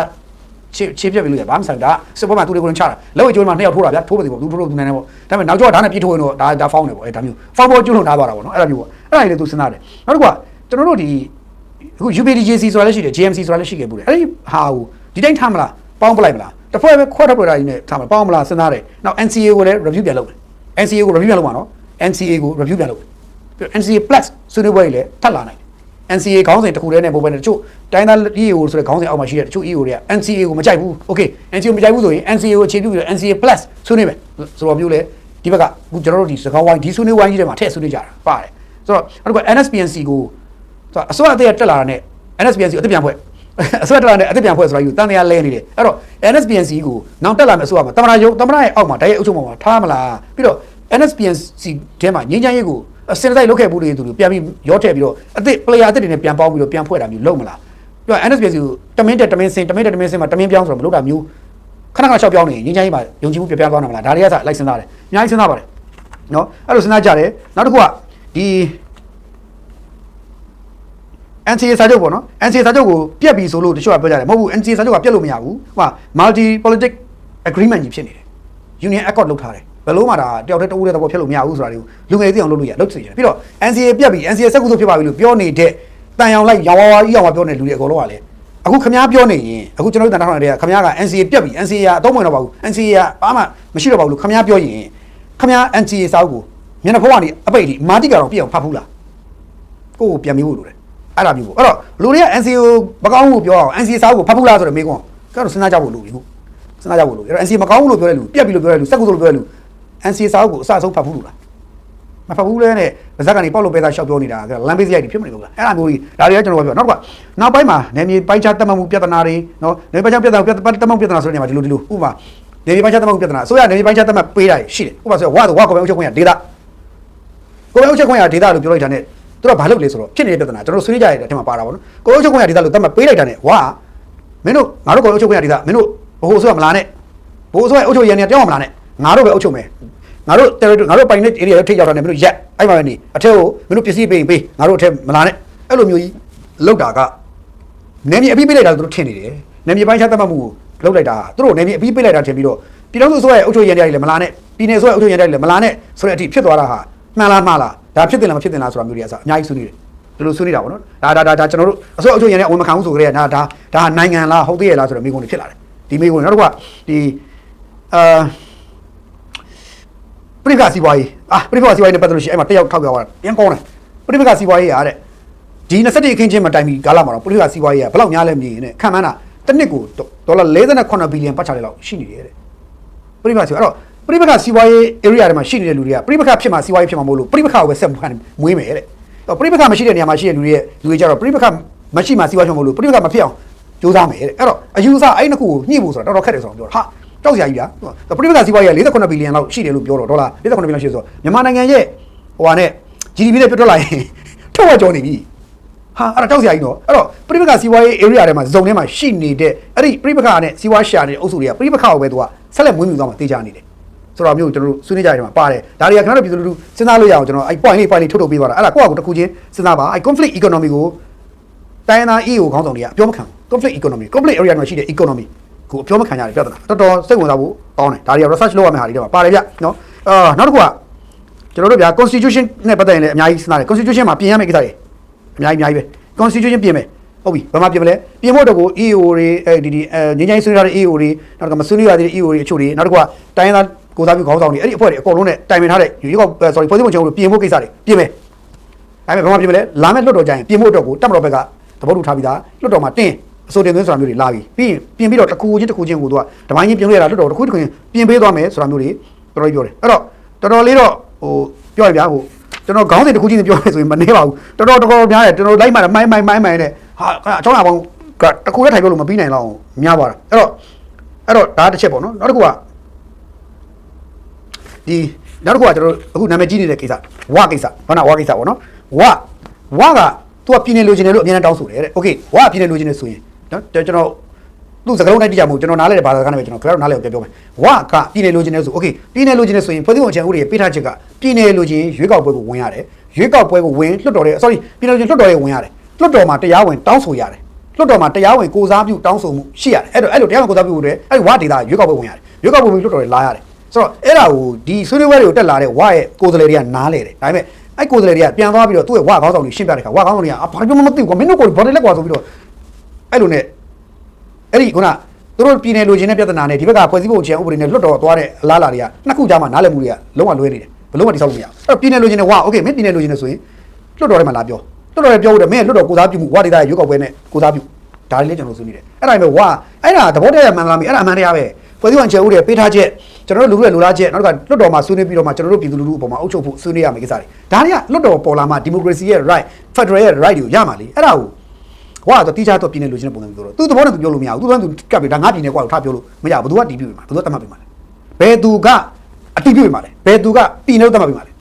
ချေချေပြက်ပြီလို့ရဘာမှမဆိုင်ဒါစစ်ပွဲမှာသူတွေကိုချတာလက်ဝဲကျိုးမှာနှစ်ယောက်ထိုးတာဗျာထိုးပါသေးပေါ့သူထိုးလို့သူနိုင်နေပေါ့ဒါပေမဲ့နောက်ကျောကဒါနဲ့ပြေးထိုးရင်တော့ဒါဒါဖောင်းနေပေါ့အဲဒါမျိုးဖောင်းပေါ်ကျူးလွန်ထားသွားတာပေါ့နော်အဲ့ဒါမျိုးပေါ့အဲ့ဒါကြီးလည်းသူစဉ်းစားတယ်နောက်တစ်ခုကကျွန်တော်တို့ဒီအခု UPDJC ဆိုတာလည်းရှိတယ် GMC ဆိုတာလည်းရှိခဲ့ဘူးတယ်အဲ့ဒီဟာကိုဒီတိုင်းထားမလားပေါင်းပလိုက်မလားတစ်ဖွဲ့ပဲခွဲထွက်ပလိုက်နေထားမလားပေါင်းမလားစဉ်းစားတယ်နောက် NCA ကိုလည်း review ပြန်လုပ်မယ် NCA ကို review ပြန်လုပ်မှာနော် NCA ကို review ပြန်လုပ်မယ်ပြီးတော့ NCA plus ဆွေးနွေးပွဲတွေလည်းထပ်လာနိုင်တယ် NCA ခေါင်းစဉ်တစ်ခုတည်းနဲ့ပို့ပဲနဲ့တချို့တိုင်းသား EAO ဆိုတဲ့ခေါင်းစဉ်အောက်မှာရှိတဲ့တချို့ EAO တွေက NCA ကိုမကြိုက်ဘူး Okay NCA ကိုမကြိုက်ဘူးဆိုရင် NCA ကိုအခြေပြုပြီးတော့ NCA plus ဆွေးနွေးမယ်ဆိုတော့မျိုးလေဒီဘက်ကအခုကျွန်တော်တို့ဒီစကားဝိုင်းဒီဆွေးနွေးဝိုင်းကြီးထဲမှာထည့်ဆွေးနွေးကြတာပါတယ်ဆိုတော့နောက်တစ်ခု NSPNC ကိုဆိုတော့အစိုးရအသေးတက်လာတာနဲ့ NSPNC ကိုအသစ်ပြန်ဖွဲ့အစိုးရတက်လာတဲ့အသစ်ပြန်ဖွဲ့ဆိုတာယူတန်တရားလဲနေတယ်အဲ့တော့ NSPNC ကိုနောက်တက်လာမယ့်အစိုးရမှာတမနာရုံတမနာရဲ့အောက်မှာတရဲအုပ်ချုပ်မှာထားမလားပြီးတော့ NSPNC ထဲမှာငင်းချမ်းရေးကို စင်တိုက်လုတ်ခဲ့ဘူးတွေသူတို့ပြန်ပြီးရောထည့်ပြီးတော့အသစ် player အသစ်တွေနဲ့ပြန်ပေါင်းပြီးတော့ပြန်ဖွဲ့တာမျိုးလုပ်မလားပြီးတော့ NSPNC ကိုတမင်းတက်တမင်းစင်တမင်းတက်တမင်းစင်မှာတမင်းပြောင်းဆိုတော့မလုပ်တာမျိုးခဏခဏရှောက်ပြောင်းနေငင်းချမ်းရေးမှာယုံကြည်မှုပြပြသွားနိုင်မလားဒါတွေကစလိုက်စဉ်းစားတယ်အများကြီးစဉ်းစားပါတယ်နော်အဲ့လိုစဉ်းစားကြတယ်နောက်တစ်ခုကဒီ NCA စာချုပ်ပေါ့နော် NCA စာချုပ်ကိုပြက်ပြီဆိုလို့တချို့ကပြောကြတယ်မဟုတ်ဘူး NCA စာချုပ်ကပြက်လို့မရဘူးဟို multi politic agreement ကြီးဖြစ်နေတယ် union accord လုပ်ထားတယ် ဘယ်လို့မှဒါတယောက်တည်းတဦးတည်းတော့ဖြစ်လို့မရဘူးဆိုတာတွေကိုလူငယ်သိအောင်လုပ်လို့ရလုပ်စီတယ်ပြီးတော့ NCA ပြက်ပြီ NCA စက်ကူဆိုဖြစ်ပါပြီလို့ပြောနေတဲ့တန်ရောင်လိုက်ရောင်ဝါးဝါကြီးရောင်ဝါပြောနေတဲ့လူတွေအကုန်လုံးကလည်းအခုခမားပြောနေရင်အခုကျွန်တော်တို့တန်ထောင်တွေကခမားက NCA ပြက်ပြီ NCA ကအတော့မဝင်တော့ပါဘူး NCA ကဘာမှမရှိတော့ပါဘူးလို့ခမားပြောရင်ခမား NCA စာအုပ်ကိုမျက်နှာဖုံးကနေအပိတ်ဒီမာတိကတော့ပြည့်အောင်ဖတ်ဘူးလားကိုယ့်ကိုပြန်ပြီးဖို့လိုတယ်အဲ့ဒါမျိုးပေါ့အဲ့တော့လူတွေက NCO မကောင်းဘူးပြောအောင် NCO စာအုပ်ကိုဖတ်ဘူးလားဆိုတော့မေးခွန်းကတော့စဉ်းစားကြဖို့လိုပြီခုစဉ်းစားကြဖို့လိုပြီအဲ့တော့ NCO မကောင်းဘူးလို့ပြောတဲ့လူပြက်ပြီလို့ပြောတဲ့လူစက်ကူဆိုလို့ပြောတဲ့လူ NCO စာအုပ်ကိုအစအဆုံးဖတ်ဘူးလို့လားမဖတ်ဘူးလဲနဲ့ဗဇက်ကနေပေါက်လို့ပဲသားရှောက်ပြောနေတာကလမ်းဘေးစရိုက်တွေဖြစ်မနေဘူးလားအဲ့ဒါမျိုးကြီးဒါတွေကကျွန်တော်ပြောနောက်ကနောက်ပိုင်းမှာနေမြေပိုင်းခြားတက်မှတ်မှုပြဿနာတွေနော်နေမြေပိုင်းခြားပြဿနာတက်မှတ်ပြဿနာဆိုတဲ့နေရာမှာဒီလိုဒီလိုဥပမာနေမြေပိုင်းခြားတက်မှတ်မှုပြဿနာဆိုရနေမြေပိုင်းခြားတက်မှတ်ပေးတာရှိတယ်ဥပမာဆိုဝါဆိုဝါကော်ပဲအုပ်ချုပ်ခွင့်ရဒေတာကိုယ်ပဲအုပ်ချုပ်ခွင့်ရဒေတာလို့ပြောလိုက်တာ ਨੇ သူတို့ကဘာလုပ်လဲဆိုတော့ဖြစ်နေတဲ့ပြဿနာကျွန်တော်ဆွေးနွေးကြရတဲ့အထက်မှာပါတာပေါ့နော်ကိုယ်အုပ်ချုပ်ခွင့်ရဒေတာလို့တတ်မှတ်ပေးလိုက်တာ ਨੇ ဝါမင်းတို့ငါတို့ကိုယ်အုပ်ချုပ်ခွင့်ရဒေတာမင်းတို့ဘိုးဆိုရမလားနဲ့ဘိုးဆိုရအုပ်ချုပ်ရန်နေတောင်းမလားနဲ့ငါတို့ပဲအုပ်ချုပ်မယ် ငါတို့ territory ငါတို့ပိုင်တဲ့ area ကိုထိရောက်တာနဲ့မင်းတို့ရက်အဲ့မှာပဲနေအထက်ကိုမင်းတို့ပစ္စည်းပေးရင်ပေးငါတို့အထက်မလားနဲ့အဲ့လိုမျိုးကြီးလောက်တာကနေမြေအပြီးပေးလိုက်တာသူတို့ထင်နေတယ်နေမြေပိုင်းခြားသတ်မှတ်မှုကိုလုပ်လိုက်တာသူတို့နေမြေအပြီးပိတ်လိုက်တာထင်ပြီးတော့ပြည်တော်စုအစိုးရရဲ့အုပ်ချုပ်ရေးတရားတွေလည်းမလာနဲ့ပြည်နယ်အစိုးရအုပ်ချုပ်ရေးတရားတွေလည်းမလာနဲ့ဆိုတဲ့အထိဖြစ်သွားတာဟာမှန်လားမှားလားဒါဖြစ်တယ်လားမဖြစ်တယ်လားဆိုတာမျိုးတွေအစအများကြီးဆွေးနွေးတယ်ဒီလိုဆွေးနွေးတာပေါ့နော်ဒါဒါဒါဒါကျွန်တော်တို့အစိုးရအုပ်ချုပ်ရေးနဲ့အဝင်မခံဘူးဆိုကြတဲ့ဒါဒါဒါနိုင်ငံလားဟုတ်သေးရဲ့လားဆိုတော့မိကုန်းတွေဖြစ်လာတယ်ဒီမိကုန်းနောက်တစ်ခုကဒီအာ ပြိပကစီပွားရေးအာပြိပကစီပွားရေးနဲ့ပတ်သက်လို့ရှိရင်အဲ့မှာတက်ရောက်ထောက်ပြသွားတာပြန်ကောင်းတယ်ပြိပကစီပွားရေးရတဲ့ဒီ21အခင်းချင်းမှာတိုင်ပြီးကာလမှာတော့ပရိသတ်စီးပွားရေးကဘယ်လောက်များလဲမမြင်နဲ့ခံမှန်းတာတစ်နှစ်ကိုဒေါ်လာ48ဘီလီယံပတ်ချတယ်လောက်ရှိနေတယ်တဲ့ပရိသတ်စီအဲ့တော့ပရိသတ်စီးပွားရေး area တွေမှာရှိနေတဲ့လူတွေကပရိသတ်ဖြစ်မှာစီးပွားရေးဖြစ်မှာမဟုတ်လို့ပရိသတ်ကိုပဲဆက်မွေးမွေးမယ်တဲ့တော့ပရိသတ်မရှိတဲ့နေရာမှာရှိတဲ့လူတွေရဲ့လူတွေကြတော့ပရိသတ်မရှိမှစီးပွားရေးဖြစ်မှာမဟုတ်လို့ပရိသတ်မဖြစ်အောင်ကြိုးစားမယ်တဲ့အဲ့တော့အယူဆအဲ့နှစ်ခုကိုညှိဖို့ဆိုတာတော်တော်ခက်တယ်ဆိုတော့ပြောတာဟာ ကြောက်စရာကြီးလားပရိသတ်စီးပွားရေးက48ဘီလီယံလောက်ရှိတယ်လို့ပြောတော့ဒေါ်လာ48ဘီလီယံရှိဆိုတော့မြန်မာနိုင်ငံရဲ့ဟိုဟာနဲ့ GDP နဲ့ပြတ်ထွက်လာရင်ထက်ဝက်ကျော်နေပြီဟာအဲ့ဒါတောက်စရာကြီးနော်အဲ့တော့ပြိပခါစီးပွားရေး area ထဲမှာဇုံထဲမှာရှိနေတဲ့အဲ့ဒီပြိပခါနဲ့စီးပွားရှာနေတဲ့အုပ်စုတွေကပြိပခါကိုပဲသူကဆက်လက်မွေးမြူသွားမှာတေချာနေတယ်ဆိုတော့မျိုးကျွန်တော်တို့ဆွေးနွေးကြရတဲ့မှာပါတယ်ဒါတွေကခင်ဗျားတို့ပြည်သူလူထုစဉ်းစားလို့ရအောင်ကျွန်တော်အဲ့ point လေး point လေးထုတ်ထုတ်ပေးပါတာအဲ့ဒါကိုယ့်အကူတစ်ခုချင်းစဉ်းစားပါအဲ့ conflict economy ကိုတိုင်းရင်းသား EU ခေါင်းဆောင်တွေကပြောမခံဘူး conflict economy conflict area မှာရှိတဲ့ economy ကိုပြောမခံကြတဲ့ပြဿနာတော်တော်စိတ်ဝင်စားဖို့ကောင်းတယ်ဒါတွေက research လုပ်ရမယ့်ဟာတွေတော့ပါတယ်ဗျနော်အာနောက်တစ်ခုကကျွန်တော်တို့ဗျာ constitution နဲ့ပတ်သက်ရင်လည်းအများကြီးစဉ်းစားတယ် constitution မှာပြင်ရမယ့်ကိစ္စတွေအများကြီးအများကြီးပဲ constitution ပြင်မယ်ဟုတ်ပြီဘာမှပြင်မလဲပြင်ဖို့တော့ကို EO တွေအဲဒီဒီအဲငင်းငိုင်းဆွေးနွေးရတဲ့ EO တွေနောက်ကမဆွေးနွေးရတဲ့ EO တွေအချို့တွေနောက်တစ်ခုကတိုင်းရင်းသားကိုစားပြုခေါင်းဆောင်တွေအဲ့ဒီအဖွဲ့တွေအကုန်လုံးနဲ့တိုင်ပင်ထားတဲ့ရွေးကောက် sorry ဖွဲ့စည်းပုံချုပ်လို့ပြင်ဖို့ကိစ္စတွေပြင်မယ်ဒါပေမဲ့ဘာမှပြင်မလဲလာမယ့်လွတ်တော်ကြရင်ပြင်ဖို့အတွက်ကိုတက်မတော်ဘက်ကသဘောတူထားပြီးသားလွတ်တော်မှာတင်း အစိုးတင်သွင်းဆိုတာမျိုးတွေလာပြီပြီးရင်ပြင်ပြီးတော့တစ်ခုချင်းတစ်ခုချင်းကိုသူကဓမိုင်းချင်းပြင်လို့ရတာလွတ်တော်တစ်ခုတစ်ခုချင်းပြင်ပေးသွားမယ်ဆိုတာမျိုးတွေတော်တော်ပြောတယ်အဲ့တော့တော်တော်လေးတော့ဟိုပြောရပြဟိုကျွန်တော်ခေါင်းစဉ်တစ်ခုချင်းပြောရဆိုရင်မနေပါဘူးတော်တော်တော်တော်များတယ်ကျွန်တော်လိုက်မှမိုင်းမိုင်းမိုင်းမိုင်းနဲ့ဟာအကြောင်းအရာပေါင်းကတစ်ခုတည်းထိုင်ပြောလို့မပြီးနိုင်တော့များပါတာအဲ့တော့အဲ့တော့ဒါတစ်ချက်ပေါ့နော်နောက်တစ်ခုကဒီနောက်တစ်ခုကကျွန်တော်အခုနာမည်ကြီးနေတဲ့ကိစ္စဝကိစ္စဟုတ်လားဝကိစ္စပေါ့နော်ဝဝကသူကပြည်နယ်လိုချင်တယ်လို့အများနဲ့တောင်းဆိုတယ်တဲ့โอเคဝကပြည်နယ်လိုချင်တယ်ဆိုရင် နော်ကျွန်တော်သူ့စကားလုံးတိုင်းတိကျမဟုတ်ကျွန်တော်နားလဲတဲ့ဘာသာစကားနဲ့ပဲကျွန်တော်ခင်ဗျားတို့နားလဲကိုပြောပြောမယ်ဝကပြည်နယ်လိုချင်တယ်ဆိုโอเคပြည်နယ်လိုချင်တယ်ဆိုရင်ဖွဲ့စည်းပုံအခြေဥပဒေပေးထားချက်ကပြည်နယ်လိုချင်ရွေးကောက်ပွဲကိုဝင်ရတယ်ရွေးကောက်ပွဲကိုဝင်လွှတ်တော်ရဲ့ sorry ပြည်နယ်လိုချင်လွှတ်တော်ရဲ့ဝင်ရတယ်လွှတ်တော်မှာတရားဝင်တောင်းဆိုရတယ်လွှတ်တော်မှာတရားဝင်ကိုစားပြုတောင်းဆိုမှုရှိရတယ်အဲ့တော့အဲ့လိုတရားဝင်ကိုစားပြုဖို့အတွက်အဲ့ဒီဝဒေတာရွေးကောက်ပွဲဝင်ရတယ်ရွေးကောက်ပွဲဝင်လွှတ်တော်တွေလာရတယ်ဆိုတော့အဲ့ဒါကိုဒီဆွေးနွေးပွဲတွေကိုတက်လာတဲ့ဝရဲ့ကိုယ်စားလှယ်တွေကနားလေတယ်ဒါပေမဲ့အဲ့ကိုယ်စားလှယ်တွေကပြန်သွားပြီးတော့သူ့ရဲ့ဝခေါင်းဆောင်တွေရှင်းပြတဲ့ခါဝခေါင်းဆောင်တွေကအာဘာပြောမှမသိဘူးကွာမင်းတို့ကိုဘာလဲလက်ကွာဆိုပြီးတော့ အဲ့လိုနဲ့အဲ့ဒီခုနသူတို့ပြည်နယ်လိုချင်တဲ့ပြဿနာနဲ့ဒီဘက်ကဖွဲ့စည်းပုံအခြေဥပဒေနဲ့လွတ်တော်သွားတဲ့အလားအလာတွေကနှစ်ခုကြားမှာနားလည်မှုတွေကလုံးဝလွဲနေတယ်ဘယ်လုံးဝတိဆောက်လို့မရဘူးအဲ့တော့ပြည်နယ်လိုချင်တဲ့ဝโอเคမင်းပြည်နယ်လိုချင်တယ်ဆိုရင်လွတ်တော်ထဲမှာလာပြောလွတ်တော်ထဲပြောလို့မင်းလွတ်တော်ကိုစားပြုမှုဝဒေတာရဲ့ရွေးကောက်ပွဲနဲ့ကိုစားပြုဒါလေးကျွန်တော်ဆွေးနွေးတယ်အဲ့ဒါပေမဲ့ဝအဲ့ဒါသဘောတရားမှန်လားမင်းအဲ့ဒါအမှန်တရားပဲဖွဲ့စည်းပုံအခြေဥပဒေပေးထားချက်ကျွန်တော်တို့လူလူရဲ့လူလားချက်နောက်ကလွတ်တော်မှာဆွေးနွေးပြီးတော့မှကျွန်တော်တို့ပြည်သူလူထုအပေါ်မှာအုပ်ချုပ်ဖို့ဆွေးနွေးရမယ့်ကိစ္စတွေဒါတွေကလွတ်တော်ပေါ်လာမှဒီမိုကရေစီရဲ့ right federal ရဲ့ right တွေကိုရမှာလေအဲ့ဒါကိုဟို ကတော့တီးခြားတော့ပြည်နယ်လိုချင်တဲ့ပုံစံမျိုးပြောတော့သူသဘောနဲ့သူပြောလို့မရဘူးသူကသူကပ်ပြီးဒါငါပြည်နယ်ကွာလို့ထားပြောလို့မရဘူးဘယ်သူကတီးပြပြီမှာဘယ်သူကတတ်မှတ်ပြီမှာလဲဘယ်သူကအတီးပြပြီမှာလဲဘယ်သူကပြည်နယ်တတ်မှတ်ပြီမှာလဲ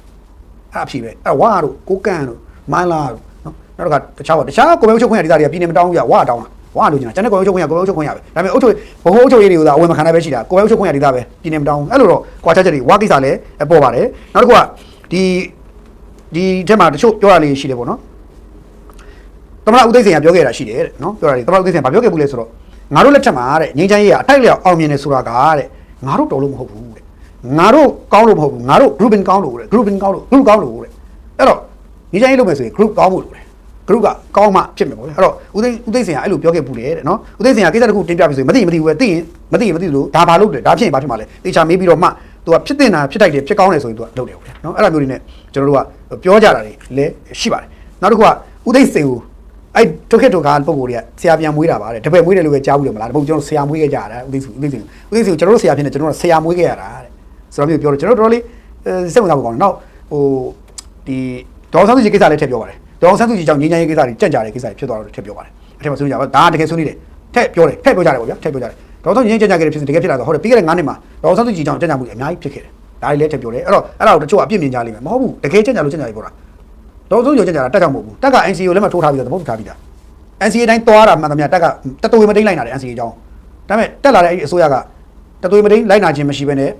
အဲ့အဖြစ်ပဲအဲ့ဝါတို့ကိုကန့်တို့မိုင်းလာတို့နော်နောက်ကတခြားပါတခြားကိုယ်ပဲချုပ်ခွင့်ရဒေသတွေကပြည်နယ်မတောင်းဘူးရဝါတောင်းတာဝါလို့ကျင်တာကျန်တဲ့ကိုယ်ပဲချုပ်ခွင့်ရကိုယ်ပဲချုပ်ခွင့်ရပဲဒါပေမဲ့အုပ်ချုပ်ဘဟုအုပ်ချုပ်ရေးတွေကိုသာအဝင်မခံနိုင်ပဲရှိတာကိုယ်ပဲချုပ်ခွင့်ရဒေသပဲပြည်နယ်မတောင်းဘူးအဲ့လိုတော့ကွာချက်ချက်တွေဝါကိစ္စလည်းပေါ်ပါတယ်နောက်တစ်ခုကဒီဒီထက်မှာတချို့ပြောရလေးရှိတယ်ပေါ့နော် သမရဦးသိန်းစင်ကပြောခဲ့တာရှိတယ်တဲ့နော်ပြောတာလေသမရဦးသိန်းစင်ကဘာပြောခဲ့ဘူးလဲဆိုတော့ငါတို့လက်ထက်မှာတဲ့ငင်းချမ်းရေးကအထိုက်လျောက်အောင်မြင်နေဆိုတာကတဲ့ငါတို့တော်လို့မဟုတ်ဘူးတဲ့ငါတို့ကောင်းလို့မဟုတ်ဘူးငါတို့ grouping ကောင်းလို့တဲ့ grouping ကောင်းလို့ group ကောင်းလို့တဲ့အဲ့တော့ငင်းချမ်းရေးလုပ်မယ်ဆိုရင် group ကောင်းဖို့လိုတယ် group ကကောင်းမှဖြစ်မယ်ပေါ့လေအဲ့တော့ဦးသိန်းဦးသိန်းစင်ကအဲ့လိုပြောခဲ့ဘူးလေတဲ့နော်ဦးသိန်းစင်ကကိစ္စတစ်ခုတင်ပြပြီဆိုရင်မသိရင်မသိဘူးပဲသိရင်မသိရင်မသိလို့ဒါဘာလုပ်တယ်ဒါဖြစ်ရင်ဘာဖြစ်မှာလဲတေချာမေးပြီးတော့မှသူကဖြစ်တင်တာဖြစ်တိုက်တယ်ဖြစ်ကောင်းတယ်ဆိုရင်သူကလုပ်တယ်ပေါ့လေနော်အဲ့လိုမျိုးတွေနဲ့ကျွန်တော်တို့ကပြောကြတာတွေလည်းရှိပါတယ်နောက်တစ်ခုကဦးသိန်းစင်ကို အဲ့ဒုက္ခဒုက္ခပုံကိုယ်တွေကဆရာပြန်မွေးတာပါတဲ့တပည့်မွေးတယ်လို့ပဲကြားဘူးတယ်မလားဒါပုံကျွန်တော်ဆရာမွေးခဲ့ကြတာဥသိစုဥသိစုဥသိစုကျွန်တော်တို့ဆရာဖြစ်နေကျွန်တော်တို့ဆရာမွေးခဲ့ရတာတဲ့ဆိုတော့မျိုးပြောတော့ကျွန်တော်တို့တော်တော်လေးစိတ်ဝင်စားဖို့ကောင်းတယ်နောက်ဟိုဒီဒေါအောင်ဆန်းစုကြည်ကိစ္စလည်းထည့်ပြောပါတယ်ဒေါအောင်ဆန်းစုကြည်ကြောင့်ငြိမ်းချမ်းရေးကိစ္စတွေကြက်ကြတဲ့ကိစ္စတွေဖြစ်သွားတော့ထည့်ပြောပါတယ်အထက်မှာဆွေးနွေးကြပါဒါတကယ်ဆွေးနွေးတယ်ထည့်ပြောတယ်ထည့်ပြောကြတယ်ပေါ့ဗျာထည့်ပြောကြတယ်ဒေါအောင်ဆန်းငြိမ်းချမ်းကြခဲ့တဲ့ဖြစ်စဉ်တကယ်ဖြစ်လာတော့ဟုတ်တယ်ပြီးခဲ့တဲ့9နှစ်မှာဒေါအောင်ဆန်းစုကြည်ကြောင့်ကြက်ကြမှုတွေအများကြီးဖြစ်ခဲ့တယ်ဒါတွေလည်းထည့်ပြောတယ်အဲ့တော့အဲ့ဒါကိုတချို့အပြစ်မြင်ကြလိမ့်မယ်မဟုတ်ဘူးတကယ်ကြက်ကြလို့ကြက်ကြရေးပြောတာ ဒေါအောင်ဆန်းစုကြည်ကြက်ကြတာတက်ကြောင်မဟုတ်ဘူးတက်က NCA ကိုလည်းမထိုးထားပြီးတော့သဘောတူထားပြီးသား NCA တိုင်းသွားတာမှန်သမျှတက်ကတသွေမတိန်လိုက်နာတယ် NCA အကြောင်းဒါပေမဲ့တက်လာတဲ့အဲ့ဒီအစိုးရကတသွေမတိန်လိုက်နာခြင်းမရှိဘဲနဲ့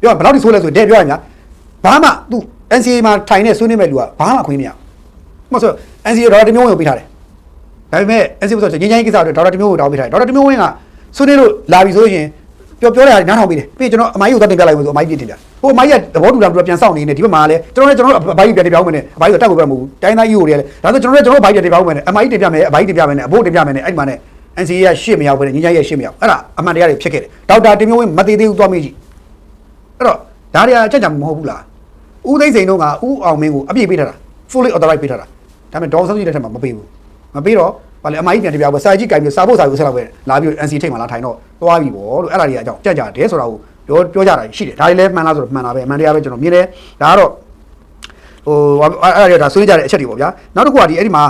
ပြောဘယ်လောက်ထိဆိုးလဲဆိုတဲ့ပြောရရင်များဘာမှသူ NCA မှာထိုင်နေဆွေးနွေးမဲ့လူကဘာမှခွင့်မရဘူးမဟုတ်ဆို NCA တော့တမျိုးဝင်ပေးထားတယ်ဒါပေမဲ့ NC ဆိုငင်းငင်းကိစ္စတွေဒေါက်တာတမျိုးကိုတောင်းပေးထားတယ်ဒေါက်တာတမျိုးဝင်းကဆွေးနွေးလို့လာပြီဆိုရင်ပြောပြောတာနားထောင်ပေးတယ်ပြီးကျွန်တော်အမိုင်းကိုတက်တင်ပြလိုက်လို့ဆိုအမိုင်းပြတင်ပြ ဟိုအမိုင်းကသဘောတူတာပြီးတော့ပြန်ဆောင်နေနေဒီဘက်မှာလည်းကျွန်တော်လည်းကျွန်တော်တို့အဘိုင်းပြန်တင်ပြအောင်မယ်နဲ့အဘိုင်းဆိုတက်ကိုပြမဟုတ်ဘူးတိုင်းသားကြီးကိုလည်းဒါဆိုကျွန်တော်လည်းကျွန်တော်ဘိုင်းပြန်တင်ပြအောင်မယ်နဲ့အမိုင်းတင်ပြမယ်အဘိုင်းတင်ပြမယ်နဲ့အဘိုးတင်ပြမယ်နဲ့အဲ့မှာနဲ့ NC ရရှေ့မရောက်ဘဲနဲ့ငင်းငင်းရရှေ့မရောက်အဲ့ဒါအမှန်တရားတွေဖြစ်ခဲ့တယ်ဒေါက်တာတမျိုးဝင်းမသေးသေးဘူးသွားမေးကြည့်အဲ့တော့ဒါတွေကအချက်ကြမဟုတ်ဘူးလားဦးသိန်းစိန်တို့ကဦးအောင်မင်းကိုအပြည့်ပေးထားတာ fully authorized ပေးထားတာဒါပေမဲ့ဒေါ်ဆောင်ကြီးလက်ထက်မှာမပေးဘူးမပေးတော့ဘာလဲအမိုင်းပြန်တပြားပဲစာကြီးကင်ပြီးစာဖို့စာကိုဆက်လောက်ပဲလာပြီး NC ထိတ်မှာလာထိုင်တော့သွားပြီပေါ့လို့အဲ့ဒါတွေအကြောင်းကြက်ကြတယ်ဆိုတာကို ပြောပြောကြတာရှိတယ်ဒါတွေလည်းမှန်လားဆိုတော့မှန်တာပဲအမှန်တရားပဲကျွန်တော်မြင်တယ်ဒါကတော့ဟိုအဲ့ဒါတွေဒါဆွေးကြတဲ့အချက်တွေပေါ့ဗျာနောက်တစ်ခုကဒီအဲ့ဒီမှာ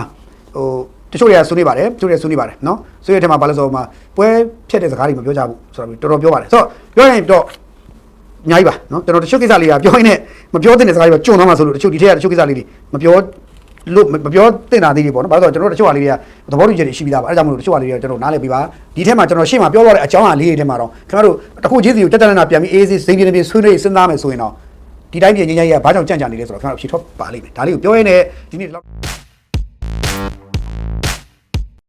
ဟိုတချို့တွေကဆွေးနေပါတယ်တချို့တွေကဆွေးနေပါတယ်နော်ဆွေးရတဲ့မှာဘာလဲဆိုတော့မှာပွဲဖြတ်တဲ့စကားတွေမပြောကြဘူးဆိုတော့တော်တော်ပြောပါတယ်ဆိုတော့ပြောရင်တော့အများကြီးပါနော်ကျွန်တော်တချို့ကိစ္စလေးကပြောရင်းနဲ့မပြောသင့်တဲ့စကားတွေပဲကြုံသွားမှာဆိုလို့တချို့ဒီထက်ကတချို့ကိစ္စလေးတွေမပြော လို့မပြောသင့်တာသေးတွေပေါ့နော်ဘာလို့လဲဆိုတော့ကျွန်တော်တို့တချို့ဟာလေးတွေကသဘောတူချက်တွေရှိပြီးသားပါအဲဒါကြောင့်မလို့တချို့ဟာလေးတွေကကျွန်တော်နားလည်ပြီးပါဒီထက်မှာကျွန်တော်ရှေ့မှာပြောသွားတဲ့အကြောင်းအရာလေးတွေထဲမှာတော့ခင်ဗျားတို့တစ်ခုချင်းစီကိုတက်တက်နာပြန်ပြီးအေးအေးစိတ်ပြင်းပြင်းဆွေးနွေးစဉ်းစားမယ်ဆိုရင်တော့ဒီတိုင်းပြည်ငင်းကြီးကဘာကြောင့်ကြံ့ကြံ့နေလဲဆိုတော့ခင်ဗျားတို့ဖြေထွက်ပါလိမ့်မယ်ဒါလေးကိုပြောရင်းနဲ့ဒီနေ့